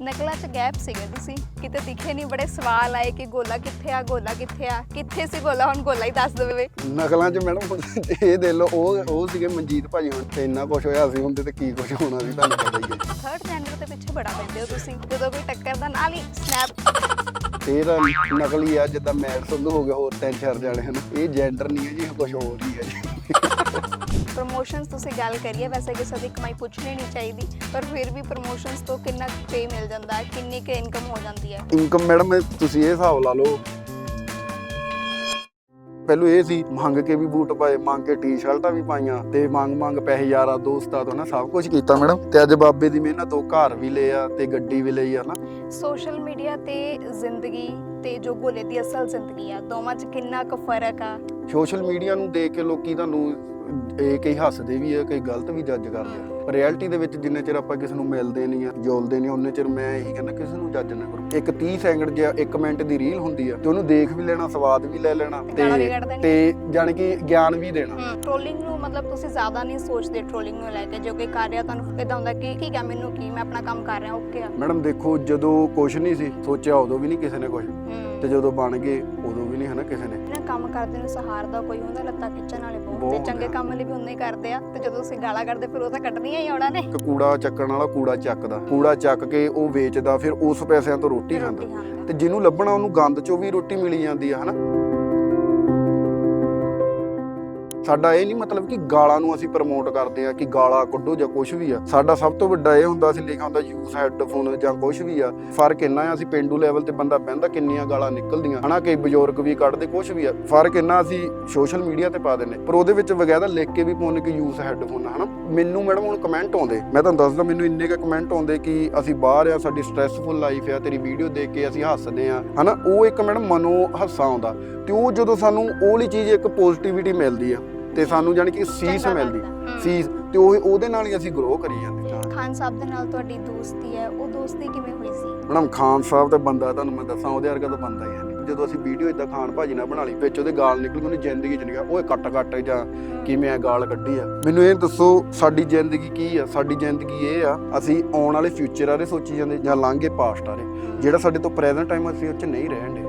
ਨਕਲਾਂ 'ਚ ਗੈਪ ਸੀਗੇ ਤੁਸੀਂ। ਕਿਤੇ ਦਿਖੇ ਨਹੀਂ ਬੜੇ ਸਵਾਲ ਆਏ ਕਿ ਗੋਲਾ ਕਿੱਥੇ ਆ ਗੋਲਾ ਕਿੱਥੇ ਆ ਕਿੱਥੇ ਸੀ ਗੋਲਾ ਹੁਣ ਗੋਲਾ ਹੀ ਦੱਸ ਦੇਵੇ। ਨਕਲਾਂ 'ਚ ਮੈਡਮ ਹੁਣ ਇਹ ਦੇ ਲੋ ਉਹ ਉਹ ਸੀਗੇ ਮਨਜੀਤ ਭਾਜੀ ਹੁਣ ਤੇ ਇੰਨਾ ਕੁਝ ਹੋਇਆ ਸੀ ਹੁੰਦੇ ਤੇ ਕੀ ਕੁਝ ਹੋਣਾ ਸੀ ਤੁਹਾਨੂੰ ਪਤਾ ਹੀ ਹੈ। ਥਰਡ ਜੈਂਡਰ ਦੇ ਪਿੱਛੇ ਬੜਾ ਪੈਂਦੇ ਹੋ ਤੁਸੀਂ ਜਦੋਂ ਕੋਈ ਟੱਕਰਦਾ ਨਾਲ ਹੀ ਸਨੈਪ ਤੇ ਇਹਦਾ ਨਕਲੀ ਆ ਜਿੱਦਾਂ ਮੈਟ ਸੰਧੂ ਹੋ ਗਿਆ ਹੋਰ ਤਿੰਨ ਚਾਰ ਜਾਣੇ ਹਨ ਇਹ ਜੈਂਡਰ ਨਹੀਂ ਹੈ ਜੀ ਕੁਝ ਹੋਰ ਹੀ ਹੈ ਜੀ। ਪ੍ਰੋਮੋਸ਼ਨਸ ਤੁਸੀਂ ਗੱਲ ਕਰੀਏ ਵੈਸੇ ਕਿਸੇ ਦੀ ਕਮਾਈ ਪੁੱਛਣੀ ਨਹੀਂ ਚਾਹੀਦੀ ਪਰ ਫਿਰ ਵੀ ਪ੍ਰੋਮੋਸ਼ਨਸ ਤੋਂ ਕਿੰਨਾ ਪੇ ਮਿਲ ਜਾਂਦਾ ਹੈ ਕਿੰਨੀ ਕੁ ਇਨਕਮ ਹੋ ਜਾਂਦੀ ਹੈ? ਇਨਕਮ ਮੈਡਮ ਤੁਸੀਂ ਇਹ ਹਿਸਾਬ ਲਾ ਲਓ। ਪਹਿਲੂ ਇਹ ਸੀ ਮੰਗ ਕੇ ਵੀ ਬੂਟ ਪਾਏ ਮੰਗ ਕੇ ਟੀ-ਸ਼ਰਟਾਂ ਵੀ ਪਾਈਆਂ ਤੇ ਮੰਗ ਮੰਗ ਪੈਸੇ ਯਾਰਾਂ ਦੋਸਤਾਂ ਤੋਂ ਨਾ ਸਭ ਕੁਝ ਕੀਤਾ ਮੈਡਮ ਤੇ ਅੱਜ ਬਾਬੇ ਦੀ ਮਿਹਨਤ ਤੋਂ ਘਰ ਵੀ ਲਿਆ ਤੇ ਗੱਡੀ ਵੀ ਲਈ ਆ ਨਾ। ਸੋਸ਼ਲ ਮੀਡੀਆ ਤੇ ਜ਼ਿੰਦਗੀ ਤੇ ਜੋ ਗੋਲੇ ਦੀ ਅਸਲ ਜ਼ਿੰਦਗੀ ਆ ਦੋਵਾਂ 'ਚ ਕਿੰਨਾ ਕੁ ਫ਼ਰਕ ਆ? ਸੋਸ਼ਲ ਮੀਡੀਆ ਨੂੰ ਦੇਖ ਕੇ ਲੋਕੀ ਤੁਹਾਨੂੰ ਇਹ ਕਈ ਹੱਸਦੇ ਵੀ ਆ ਕਈ ਗਲਤ ਵੀ ਜੱਜ ਕਰਦੇ ਆ। ਪਰ ਰਿਐਲਿਟੀ ਦੇ ਵਿੱਚ ਜਿੰਨੇ ਚਿਰ ਆਪਾਂ ਕਿਸੇ ਨੂੰ ਮਿਲਦੇ ਨਹੀਂ ਆ ਜੋਲਦੇ ਨਹੀਂ ਉਹਨੇ ਚਿਰ ਮੈਂ ਇਹੀ ਕਹਿੰਦਾ ਕਿਸੇ ਨੂੰ ਜੱਜ ਨਾ ਕਰੋ। ਇੱਕ 30 ਸੈਕਿੰਡ ਜਾਂ 1 ਮਿੰਟ ਦੀ ਰੀਲ ਹੁੰਦੀ ਆ ਤੇ ਉਹਨੂੰ ਦੇਖ ਵੀ ਲੈਣਾ ਸਵਾਦ ਵੀ ਲੈ ਲੈਣਾ ਤੇ। ਤੇ ਜਾਣ ਕਿ ਗਿਆਨ ਵੀ ਦੇਣਾ। ਟ੍ਰੋਲਿੰਗ ਨੂੰ ਮਤਲਬ ਤੁਸੀਂ ਜ਼ਿਆਦਾ ਨਹੀਂ ਸੋਚਦੇ ਟ੍ਰੋਲਿੰਗ ਨੂੰ ਲੈ ਕੇ ਜੋ ਕੋਈ ਕਰ ਰਿਹਾ ਤੁਹਾਨੂੰ ਇਦਾਂ ਹੁੰਦਾ ਕਿ ਠੀਕ ਆ ਮੈਨੂੰ ਕੀ ਮੈਂ ਆਪਣਾ ਕੰਮ ਕਰ ਰਿਹਾ ਓਕੇ ਆ। ਮੈਡਮ ਦੇਖੋ ਜਦੋਂ ਕੁਝ ਨਹੀਂ ਸੀ ਸੋਚਿਆ ਉਦੋਂ ਵੀ ਨਹੀਂ ਕਿਸੇ ਨੇ ਕੁਝ ਤੇ ਜਦੋਂ ਬਣ ਗਏ ਉਦੋਂ ਵੀ ਨਹੀਂ ਹਨਾ ਕਿਸੇ ਨਾ। ਕੰਮ ਕਰਦੇ ਨੂੰ ਸਹਾਰਦਾ ਕੋਈ ਹੁੰਦਾ ਲੱਤਾਂ ਖਿੱਚਣ ਵਾਲੇ ਬਹੁਤ ਬਹੁਤ ਤੇ ਚੰਗੇ। ਕੰਮ ਲਈ ਵੀ ਉਨੇ ਹੀ ਕਰਦੇ ਆ ਤੇ ਜਦੋਂ ਤੁਸੀਂ ਗਾਲਾਂ ਕੱਢਦੇ ਫਿਰ ਉਹ ਤਾਂ ਕੱਢਣੀਆਂ ਹੀ ਆਉਣਾ ਨੇ। ਇੱਕ ਕੂੜਾ ਚੱਕਣ ਵਾਲਾ ਕੂੜਾ ਚੱਕਦਾ ਕੂੜਾ ਚੱਕ ਕੇ ਉਹ ਵੇਚਦਾ ਫਿਰ ਉਸ ਪੈਸਿਆਂ ਤੋਂ ਰੋਟੀ ਖਾਂਦਾ। ਰੋਟੀ ਖਾਂਦਾ। ਤੇ ਜਿਹਨੂੰ ਲੱਭਣਾ ਉਹਨੂੰ ਗੰਦ ਚੋਂ ਵੀ ਰੋਟੀ ਮਿਲੀ ਜਾਂਦੀ ਆ ਹਨਾ? ਸਾਡਾ ਇਹ ਨਹੀਂ ਮਤਲਬ ਕਿ ਗਾਲਾਂ ਨੂੰ ਅਸੀਂ ਪ੍ਰਮੋਟ ਕਰਦੇ ਆ ਕਿ ਗਾਲਾਂ ਕੱਢੋ ਜਾਂ ਕੁਝ ਵੀ ਆ। ਸਾਡਾ ਸਭ ਤੋਂ ਵੱਡਾ ਇਹ ਹੁੰਦਾ ਸੀ ਲਿਖਿਆ ਹੁੰਦਾ ਯੂਜ਼ ਹੈੱਡਫੋਨ ਜਾਂ ਕੁਝ ਵੀ ਆ। ਫ਼ਰਕ ਇੰਨਾ ਆ, ਅਸੀਂ ਪਿੰਡੂ ਲੈਵਲ ਤੇ ਬੰਦਾ ਬਹਿੰਦਾ ਕਿੰਨੀਆਂ ਗਾਲਾਂ ਨਿਕਲਦੀਆਂ। ਹਨਾ, ਕਈ ਬਜ਼ੁਰਗ ਵੀ ਕੱਢਦੇ ਕੁਝ ਵੀ ਆ। ਫ਼ਰਕ ਇੰਨਾ ਅਸੀਂ ਸੋਸ਼ਲ ਮੀਡੀਆ ਤੇ ਪਾ ਦਿੰਨੇ ਪਰ ਉਹਦੇ ਵਿੱਚ ਵਗੈਰਾ ਲਿਖ ਕੇ ਵੀ ਪਾਉਣੇ ਕਿ ਯੂਜ਼ ਹੈੱਡਫੋਨ ਹਨਾ। ਮੈਨੂੰ ਮੈਡਮ ਹੁਣ ਕਮੈਂਟ ਆਉਂਦੇ। ਮੈਂ ਤੁਹਾਨੂੰ ਦੱਸਦਾ, ਮੈਨੂੰ ਇੰਨੇ ਕ ਕਮੈਂਟ ਆਉਂਦੇ ਕਿ ਅਸੀਂ ਬਾਹਰ ਆ, ਸਾਡੀ ਸਟ੍ਰੈਸਫੁਲ ਲਾਈਫ ਆ, ਤੇਰੀ ਵੀਡੀਓ ਦੇਖ ਕੇ ਅਸੀਂ ਹੱਸਦੇ ਆ, ਹਨਾ। ਉਹ ਇੱਕ ਮੈਡਮ ਮਨੋ ਹਾਸਾ ਆਉਂਦਾ। ਤੇ ਉਹ ਜਦੋਂ ਸਾਨੂੰ ਉਹ ਲਈ ਚੀਜ਼ ਇੱਕ ਪੋਜ਼ਿਟਿਵਿਟੀ ਮਿਲਦੀ ਆ। ਤੇ ਸਾਨੂੰ ਜਾਨੀ ਕਿ ਸੀਸ ਚੰਗਾ ਮਿਲਦੀ। ਹੂੰ। ਸੀਸ ਤੇ ਉਹ ਉਹਦੇ ਨਾਲ ਹੀ ਅਸੀਂ ਗਰੋ ਕਰੀ ਜਾਂਦੇ ਹਾਂ। ਖਾਨ ਸਾਹਿਬ ਦੇ ਨਾਲ ਤੁਹਾਡੀ ਦੋਸਤੀ ਹੈ ਉਹ ਦੋਸਤੀ ਕਿਵੇਂ ਹੋਈ ਸੀ? ਮੈਡਮ ਖਾਨ ਸਾਹਿਬ ਤੇ ਬੰਦਾ ਤੁਹਾਨੂੰ ਮੈਂ ਦੱਸਾਂ ਉਹਦੇ ਵਰਗਾ ਤਾਂ ਬੰਦਾ ਹੀ ਹੈ ਨਹੀਂ। ਜਦੋਂ ਅਸੀਂ ਵੀਡੀਓ ਇਦਾਂ ਖਾਨ ਭਾਜੀ ਨਾਲ ਬਣਾ ਲਈ ਵਿੱਚ ਉਹਦੇ ਗਾਲ ਨਿਕਲ ਗਈ ਉਹਨੇ ਜ਼ਿੰਦਗੀ ਚ ਨਹੀਂ ਗਿਆ ਓਏ ਕੱਟ ਕੱਟ ਜਾਂ ਕਿਵੇਂ ਆ ਗਾਲ ਕੱਢੀ ਆ। ਮੈਨੂੰ ਇਹ ਦੱਸੋ ਸਾਡੀ ਜ਼ਿੰਦਗੀ ਕੀ ਆ? ਸਾਡੀ ਜ਼ਿੰਦਗੀ ਇਹ ਆ ਅਸੀਂ ਆਉਣ ਵਾਲੇ ਫਿਊਚਰ ਬਾਰੇ ਸੋਚੀ ਜਾਂਦੇ ਜਾਂ ਲੰਘੇ ਪਾਸਟ ਬਾਰੇ। ਜਿਹੜਾ ਸਾਡੇ ਤੋਂ ਪ੍ਰੈਜ਼ੈਂਟ ਟਾਈਮ ਅਸੀਂ ਉਹ ਚ ਨਹੀਂ ਰਹਿਣ ਦੇ।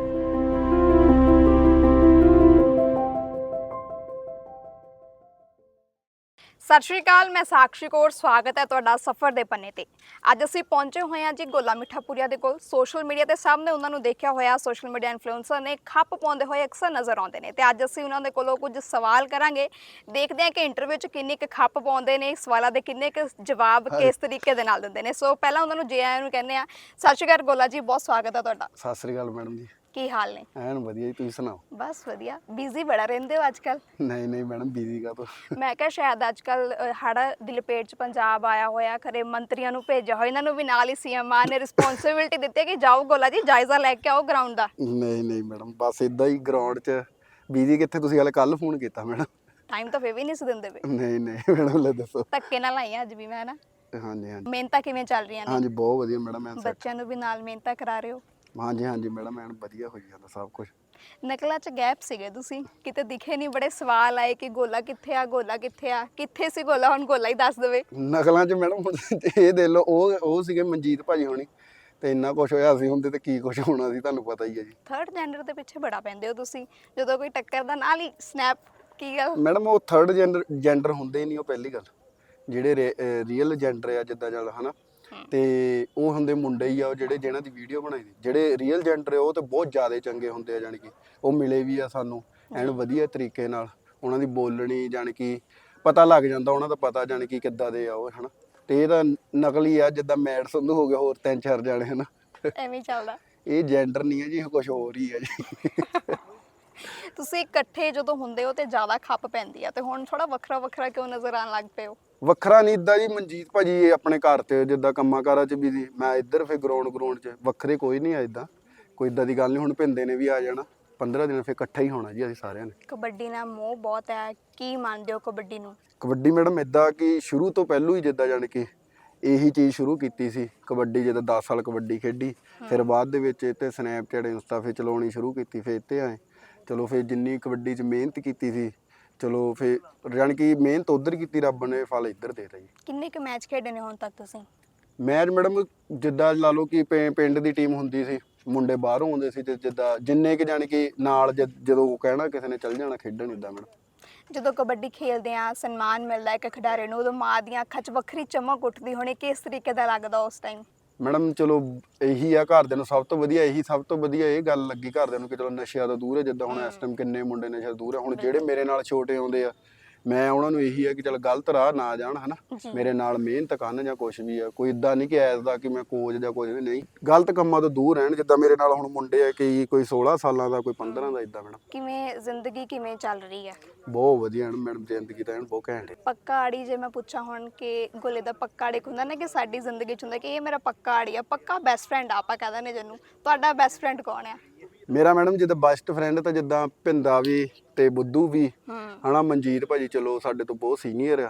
ਸਤਿ ਸ਼੍ਰੀ ਅਕਾਲ ਮੈਂ ਸਾਕਸ਼ੀ ਕੌਰ ਸਵਾਗਤ ਹੈ ਤੁਹਾਡਾ ਸਫਰ ਦੇ ਪੰਨੇ ਤੇ। ਅੱਜ ਅਸੀਂ ਪਹੁੰਚੇ ਹੋਏ ਹਾਂ ਜੀ ਗੋਲਾ ਮਿੱਠਾਪੁਰੀਆ ਦੇ ਕੋਲ। ਸੋਸ਼ਲ ਮੀਡੀਆ ਤੇ ਸਾਹਮਣੇ ਉਹਨਾਂ ਨੂੰ ਦੇਖਿਆ ਹੋਇਆ ਸੋਸ਼ਲ ਮੀਡੀਆ ਇਨਫਲੂਐਂਸਰ ਨੇ ਖੱਪ ਪਾਉਂਦੇ ਹੋਏ ਅਕਸਰ ਨਜ਼ਰ ਆਉਂਦੇ ਨੇ। ਤੇ ਅੱਜ ਅਸੀਂ ਉਹਨਾਂ ਦੇ ਕੋਲੋਂ ਕੁਝ ਸਵਾਲ ਕਰਾਂਗੇ। ਦੇਖਦੇ ਹਾਂ ਕਿ ਇੰਟਰਵਿਊ 'ਚ ਕਿੰਨੀ ਕੁ ਖੱਪ ਪਾਉਂਦੇ ਨੇ ਸਵਾਲਾਂ ਦੇ ਕਿੰਨੇ ਕੁ ਜਵਾਬ ਕਿਸ ਤਰੀਕੇ ਦੇ ਨਾਲ ਦਿੰਦੇ ਨੇ। ਸੋ ਪਹਿਲਾਂ ਉਹਨਾਂ ਨੂੰ ਜੇ ਆਇਆਂ ਨੂੰ ਕਹਿੰਦੇ ਆ ਸਤਿ ਸ਼੍ਰੀ ਅਕਾਲ ਗੋਲਾ ਜੀ ਬਹੁਤ ਸਵਾਗਤ ਹੈ ਤੁਹਾਡਾ। ਸਤਿ ਸ੍ਰੀ ਅਕਾਲ ਮੈਡਮ ਜੀ। ਕੀ ਹਾਲ ਨੇ? ਐਨ ਵਧੀਆ ਜੀ ਤੁਸੀਂ ਸੁਣਾਓ? ਬਸ ਵਧੀਆ। ਬਿਜ਼ੀ ਬੜਾ ਰਹਿੰਦੇ ਹੋ ਅੱਜ ਕੱਲ ਨਹੀਂ ਨਹੀਂ ਮੈਡਮ ਬੀਜ਼ੀ ਕਾ ਤੋਂ। ਮੈਂ ਕਿਹਾ ਸ਼ਾਇਦ ਅੱਜ ਕੱਲ ਹੜਾ ਦੀ ਲਪੇਟ ਚ ਪੰਜਾਬ ਆਇਆ ਹੋਇਆ ਖਰੇ ਮੰਤਰੀਆਂ ਨੂੰ ਭੇਜਿਆ ਹੋਇਆ ਇਹਨਾਂ ਨੂੰ ਵੀ ਨਾਲ ਹੀ ਸੀਐਮ ਆ ਨੇ ਰਿਸਪੌਂਸਿਬਿਲਟੀ ਦਿੱਤੀ ਕਿ ਜਾਓ ਗੋਲਾ ਜੀ ਜਾਇਜ਼ਾ ਲੈ ਕੇ ਆਓ ਗਰਾਊਂਡ ਦਾ। ਨਹੀਂ ਨਹੀਂ ਮੈਡਮ ਬਸ ਇਦਾਂ ਹੀ ਗਰਾਊਂਡ 'ਚ ਬੀਜ਼ੀ ਕਿੱਥੇ? ਤੁਸੀਂ ਹਲੇ ਕੱਲ ਫੋਨ ਕੀਤਾ ਮੈਡਮ। ਟਾਈਮ ਤਾਂ ਫੇਰ ਵੀ ਨਹੀਂ ਸੀ ਦਿੰਦੇ ਵੇ ਨਹੀਂ ਨਹੀਂ ਮੈਡਮ ਲੈ ਦੱਸੋ। ਧੱਕੇ ਨਾਲ ਆਈਆਂ ਅੱਜ ਵੀ ਮੈਂ ਨਾ। ਹਾਂਜੀ ਹਾਂਜੀ। ਮਿਹਨਤਾਂ ਕਿਵੇਂ ਚੱਲ ਰਹੀਆਂ ਨੇ? ਹਾਂਜੀ ਬਹੁਤ ਵਧੀਆ ਮੈਡਮ ਬੱਚਿਆਂ ਨੂੰ ਵੀ ਨਾਲ ਮਿਹਨਤਾਂ ਕਰਾ ਰਹੇ ਹੋ। ਹਾਂਜੀ ਹਾਂਜੀ ਮੈਡਮ ਐਨ ਵਧੀਆ ਹੋਈ ਜਾਂਦਾ ਸਭ ਕੁਝ ਨਕਲਾਂ ਚ ਗੈਪ ਸੀਗੇ ਤੁਸੀਂ? ਕਿਤੇ ਦਿਖੇ ਨਹੀਂ ਬੜੇ ਸਵਾਲ ਆਏ ਕਿ ਗੋਲਾ ਕਿੱਥੇ ਆ ਗੋਲਾ ਕਿੱਥੇ ਆ? ਕਿੱਥੇ ਸੀ ਗੋਲਾ? ਹੁਣ ਗੋਲਾ ਹੀ ਦੱਸ ਦੇਵੇ। ਨਕਲਾਂ 'ਚ ਮੈਡਮ ਹੁਣ ਇਹ ਦੇ ਲੋ ਉਹ ਉਹ ਸੀਗੇ ਮਨਜੀਤ ਭਾਜੀ ਹੋਣੀ। ਤੇ ਇੰਨਾ ਕੁਝ ਹੋਇਆ ਸੀ ਹੁੰਦੇ ਤੇ ਕੀ ਕੁਝ ਹੋਣਾ ਸੀ ਤੁਹਾਨੂੰ ਪਤਾ ਹੀ ਹੈ ਜੀ। ਥਰਡ ਜੈਂਡਰ ਦੇ ਪਿੱਛੇ ਬੜਾ ਪੈਂਦੇ ਹੋ ਤੁਸੀਂ। ਜਦੋਂ ਕੋਈ ਟੱਕਰਦਾ ਨਾਲ ਹੀ ਸਨੈਪ ਕੀ ਗੱਲ? ਮੈਡਮ ਉਹ ਥਰਡ ਜੈਂਡਰ ਜੈਂਡਰ ਹੁੰਦੇ ਹੀ ਨਹੀਂ ਉਹ ਪਹਿਲੀ ਗੱਲ। ਜਿਹੜੇ ਰੀਅਲ ਜੈਂਡਰ ਆ ਜਿੱਦਾਂ ਚੱਲ ਹਨਾ? ਤੇ ਉਹ ਹੁੰਦੇ ਮੁੰਡੇ ਹੀ ਆ ਜਿਹੜੇ ਜਿਹਨਾਂ ਦੀ ਵੀਡੀਓ ਬਣਾਈ ਦੀ ਜਿਹੜੇ ਰੀਅਲ ਜੈਂਡਰ ਆ ਉਹ ਤੇ ਬਹੁਤ ਜ਼ਿਆਦਾ ਚੰਗੇ ਹੁੰਦੇ ਆ ਕਿ ਉਹ ਮਿਲੇ ਵੀ ਆ ਸਾਨੂੰ ਐਨ ਵਧੀਆ ਤਰੀਕੇ ਨਾਲ। ਉਹਨਾਂ ਦੀ ਬੋਲਣੀ ਜਾਣੀ ਕਿ ਪਤਾ ਲੱਗ ਜਾਂਦਾ ਉਹਨਾਂ ਦਾ ਪਤਾ ਜਾਣੀ ਕਿ ਕਿੱਦਾਂ ਦੇ ਆ ਉਹ ਹਨਾ। ਤੇ ਇਹ ਤਾਂ ਨਕਲੀ ਆ ਜਿੱਦਾਂ ਮੈਡ ਸੰਧੂ ਹੋ ਗਿਆ ਹੋਰ ਤਿੰਨ ਚਾਰ ਜਾਣੇ ਹਨਾ। ਐਵੇਂ ਚੱਲਦਾ। ਇਹ ਜੈਂਡਰ ਨਹੀਂ ਹੈ ਜੀ ਇਹ ਕੁਝ ਹੋਰ ਹੀ ਹੈ ਜੀ। ਤੁਸੀਂ ਇਕੱਠੇ ਜਦੋਂ ਹੁੰਦੇ ਹੋ ਤੇ ਜ਼ਿਆਦਾ ਖੱਪ ਪੈਂਦੀ ਆ ਤੇ ਹੁਣ ਥੋੜਾ ਵੱਖਰਾ ਵੱਖਰਾ ਕਿਉਂ ਨਜ਼ਰ ਆਉਣ ਲੱਗ ਪਏ ਹੋ? ਵੱਖਰਾ ਨਹੀਂ ਇਦਾਂ ਜੀ ਮਨਜੀਤ ਭਾਜੀ ਇਹ ਆਪਣੇ ਘਰ ਤੇ ਜਿੱਦਾਂ ਕੰਮਾਂ ਕਾਰਾਂ 'ਚ ਵੀ ਮੈਂ ਇੱਧਰ ਫੇ ਗਰਾਊਂਡ ਗਰਾਊਂਡ 'ਚ ਵੱਖਰੇ ਕੋਈ ਨਹੀਂ ਆ ਇਦਾਂ ਕੋਈ ਇਦਾਂ ਦੀ ਗੱਲ ਨਹੀਂ ਹੁਣ ਭਿੰਦੇ ਨੇ ਵੀ ਆ ਜਾਣਾ 15 ਦਿਨ ਫੇ ਇਕੱਠਾ ਹੀ ਹੋਣਾ ਜੀ ਅਸੀਂ ਸਾਰਿਆਂ ਨੇ। ਕਬੱਡੀ ਨਾਲ ਮੋਹ ਬਹੁਤ ਹੈ ਕੀ ਮੰਨਦੇ ਹੋ ਕਬੱਡੀ ਨੂੰ? ਕਬੱਡੀ ਮੈਡਮ ਇਦਾਂ ਕਿ ਸ਼ੁਰੂ ਤੋਂ ਪਹਿਲੂ ਹੀ ਜਿੱਦਾਂ ਜਾਣ ਕੇ ਇਹੀ ਚੀਜ਼ ਸ਼ੁਰੂ ਕੀਤੀ ਸੀ ਕਬੱਡੀ ਜਦੋਂ 10 ਸਾਲ ਕਬੱਡੀ ਖੇਡੀ ਫਿਰ ਬਾਅਦ ਦੇ ਵਿੱਚ ਇੱਥੇ ਸਨੈਪਚੈਟ ਇੰਸਟਾ ਫੇ ਚਲਾਉਣੀ ਸ਼ੁਰੂ ਕੀਤੀ ਫੇ ਇੱਥੇ ਆਏ। ਚਲੋ ਫੇ ਜਿੰਨੀ ਕਬੱਡੀ 'ਚ ਮਿਹਨਤ ਕੀਤੀ ਸੀ ਚਲੋ ਫੇ ਜਾਣ ਕਿ ਮਿਹਨਤ ਉਧਰ ਕੀਤੀ ਰੱਬ ਨੇ ਫਲ ਇੱਧਰ ਦੇ ਦਿੱਤਾ ਜੀ। ਕਿੰਨੇ ਕੁ ਮੈਚ ਖੇਡੇ ਨੇ ਹੁਣ ਤੱਕ ਤੁਸੀਂ? ਮੈਚ ਮੈਡਮ ਜਿੱਦਾਂ ਲਾ ਲਓ ਕਿ ਪਿੰ- ਪਿੰਡ ਦੀ ਟੀਮ ਹੁੰਦੀ ਸੀ ਮੁੰਡੇ ਬਾਹਰੋਂ ਆਉਂਦੇ ਸੀ ਤੇ ਜਿੱਦਾਂ ਜਿੰਨੇ ਕਿ ਜਾਣੀ ਕਿ ਨਾਲ ਜਦ- ਜਦੋਂ ਉਹ ਕਹਿਣਾ ਕਿਸੇ ਨੇ ਚੱਲ ਜਾਣਾ ਖੇਡਣ ਇਦਾਂ ਮੈਡਮ। ਜਦੋਂ ਕਬੱਡੀ ਖੇਡਦੇ ਆ ਸਨਮਾਨ ਮਿਲਦਾ ਇੱਕ ਖਿਡਾਰੀ ਨੂੰ ਉਦੋਂ ਮਾਂ ਦੀਆਂ ਅੱਖਾਂ 'ਚ ਵੱਖਰੀ ਚਮਕ ਉੱਠਦੀ ਹੋਣੀ ਕਿਸ ਤਰੀਕੇ ਦਾ ਲੱਗਦਾ ਉਸ ਟਾਈਮ ਮੈਡਮ ਚਲੋ ਇਹੀ ਆ ਘਰਦਿਆਂ ਨੂੰ ਸਭ ਤੋਂ ਵਧੀਆ ਇਹੀ ਸਭ ਤੋਂ ਵਧੀਆ ਇਹ ਗੱਲ ਲੱਗੀ ਘਰਦਿਆਂ ਨੂੰ ਕਿ ਚਲੋ ਨਸ਼ਿਆਂ ਤੋਂ ਦੂਰ ਹੈ ਜਿੱਦਾਂ ਹੁਣ ਇਸ ਟਾਈਮ ਕਿੰਨੇ ਮੁੰਡੇ ਨਸ਼ਿਆਂ ਤੋਂ ਦੂਰ ਹੈ। ਹੁਣ ਜਿਹੜੇ ਮੇਰੇ ਨਾਲ ਛੋਟੇ ਆਉਂਦੇ ਆ ਮੈਂ ਉਹਨਾਂ ਨੂੰ ਇਹੀ ਆ ਕਿ ਚਲ ਗਲਤ ਰਾਹ ਨਾ ਜਾਣ ਹਨਾ। ਮੇਰੇ ਨਾਲ ਮਿਹਨਤ ਕਰਨ ਜਾਂ ਕੁਝ ਵੀ ਆ ਕੋਈ ਇਦਾਂ ਨਹੀਂ ਕਿ ਐਸ ਦਾ ਕਿ ਮੈਂ ਕੋਚ ਜਾਂ ਕੁਝ ਵੀ ਨਹੀਂ। ਗਲਤ ਕੰਮਾਂ ਤੋਂ ਦੂਰ ਰਹਿਣ ਜਿੱਦਾਂ ਮੇਰੇ ਨਾਲ ਹੁਣ ਮੁੰਡੇ ਆ ਕਿ ਕੋਈ 16 ਸਾਲਾਂ ਦਾ ਕੋਈ 15 ਦਾ ਇਦਾਂ ਮੈਡਮ। ਕਿਵੇਂ ਜ਼ਿੰਦਗੀ ਕਿਵੇਂ ਚੱਲ ਰਹੀ ਹੈ? ਬਹੁਤ ਵਧੀਆ ਮੈਡਮ ਜ਼ਿੰਦਗੀ ਤਾਂ ਬਹੁਤ ਘੈਂਟ ਹੈ। ਪੱਕਾ ਆੜੀ ਜੇ ਮੈਂ ਪੁੱਛਾਂ ਹੁਣ ਕਿ ਗੋਲੇ ਦਾ ਪੱਕਾ ਆੜੀ ਹੁੰਦਾ ਨਾ ਕਿ ਸਾਡੀ ਜ਼ਿੰਦਗੀ 'ਚ ਹੁੰਦਾ ਕਿ ਇਹ ਮੇਰਾ ਪੱਕਾ ਆੜੀ ਆ ਪੱਕਾ ਬੈਸਟ ਫਰੈਂਡ ਆਪਾਂ ਕਹਿੰਦੇ ਨੇ ਜਿਹਨੂੰ। ਤੁਹਾਡਾ ਬੈਸਟ ਫਰੈਂਡ ਕੌਣ ਆ? ਮੇਰਾ ਮੈਡਮ ਜਿੱਦਾਂ ਬੈਸਟ ਫਰੈਂਡ ਤਾਂ ਜਿੱਦਾਂ ਭਿੰਦਾ ਵੀ ਤੇ ਬੁੱਧੂ ਵੀ ਹਨਾ ਮਨਜੀਤ ਭਾਜੀ ਚਲੋ ਸਾਡੇ ਤੋਂ ਬਹੁਤ ਸੀਨੀਅਰ ਆ।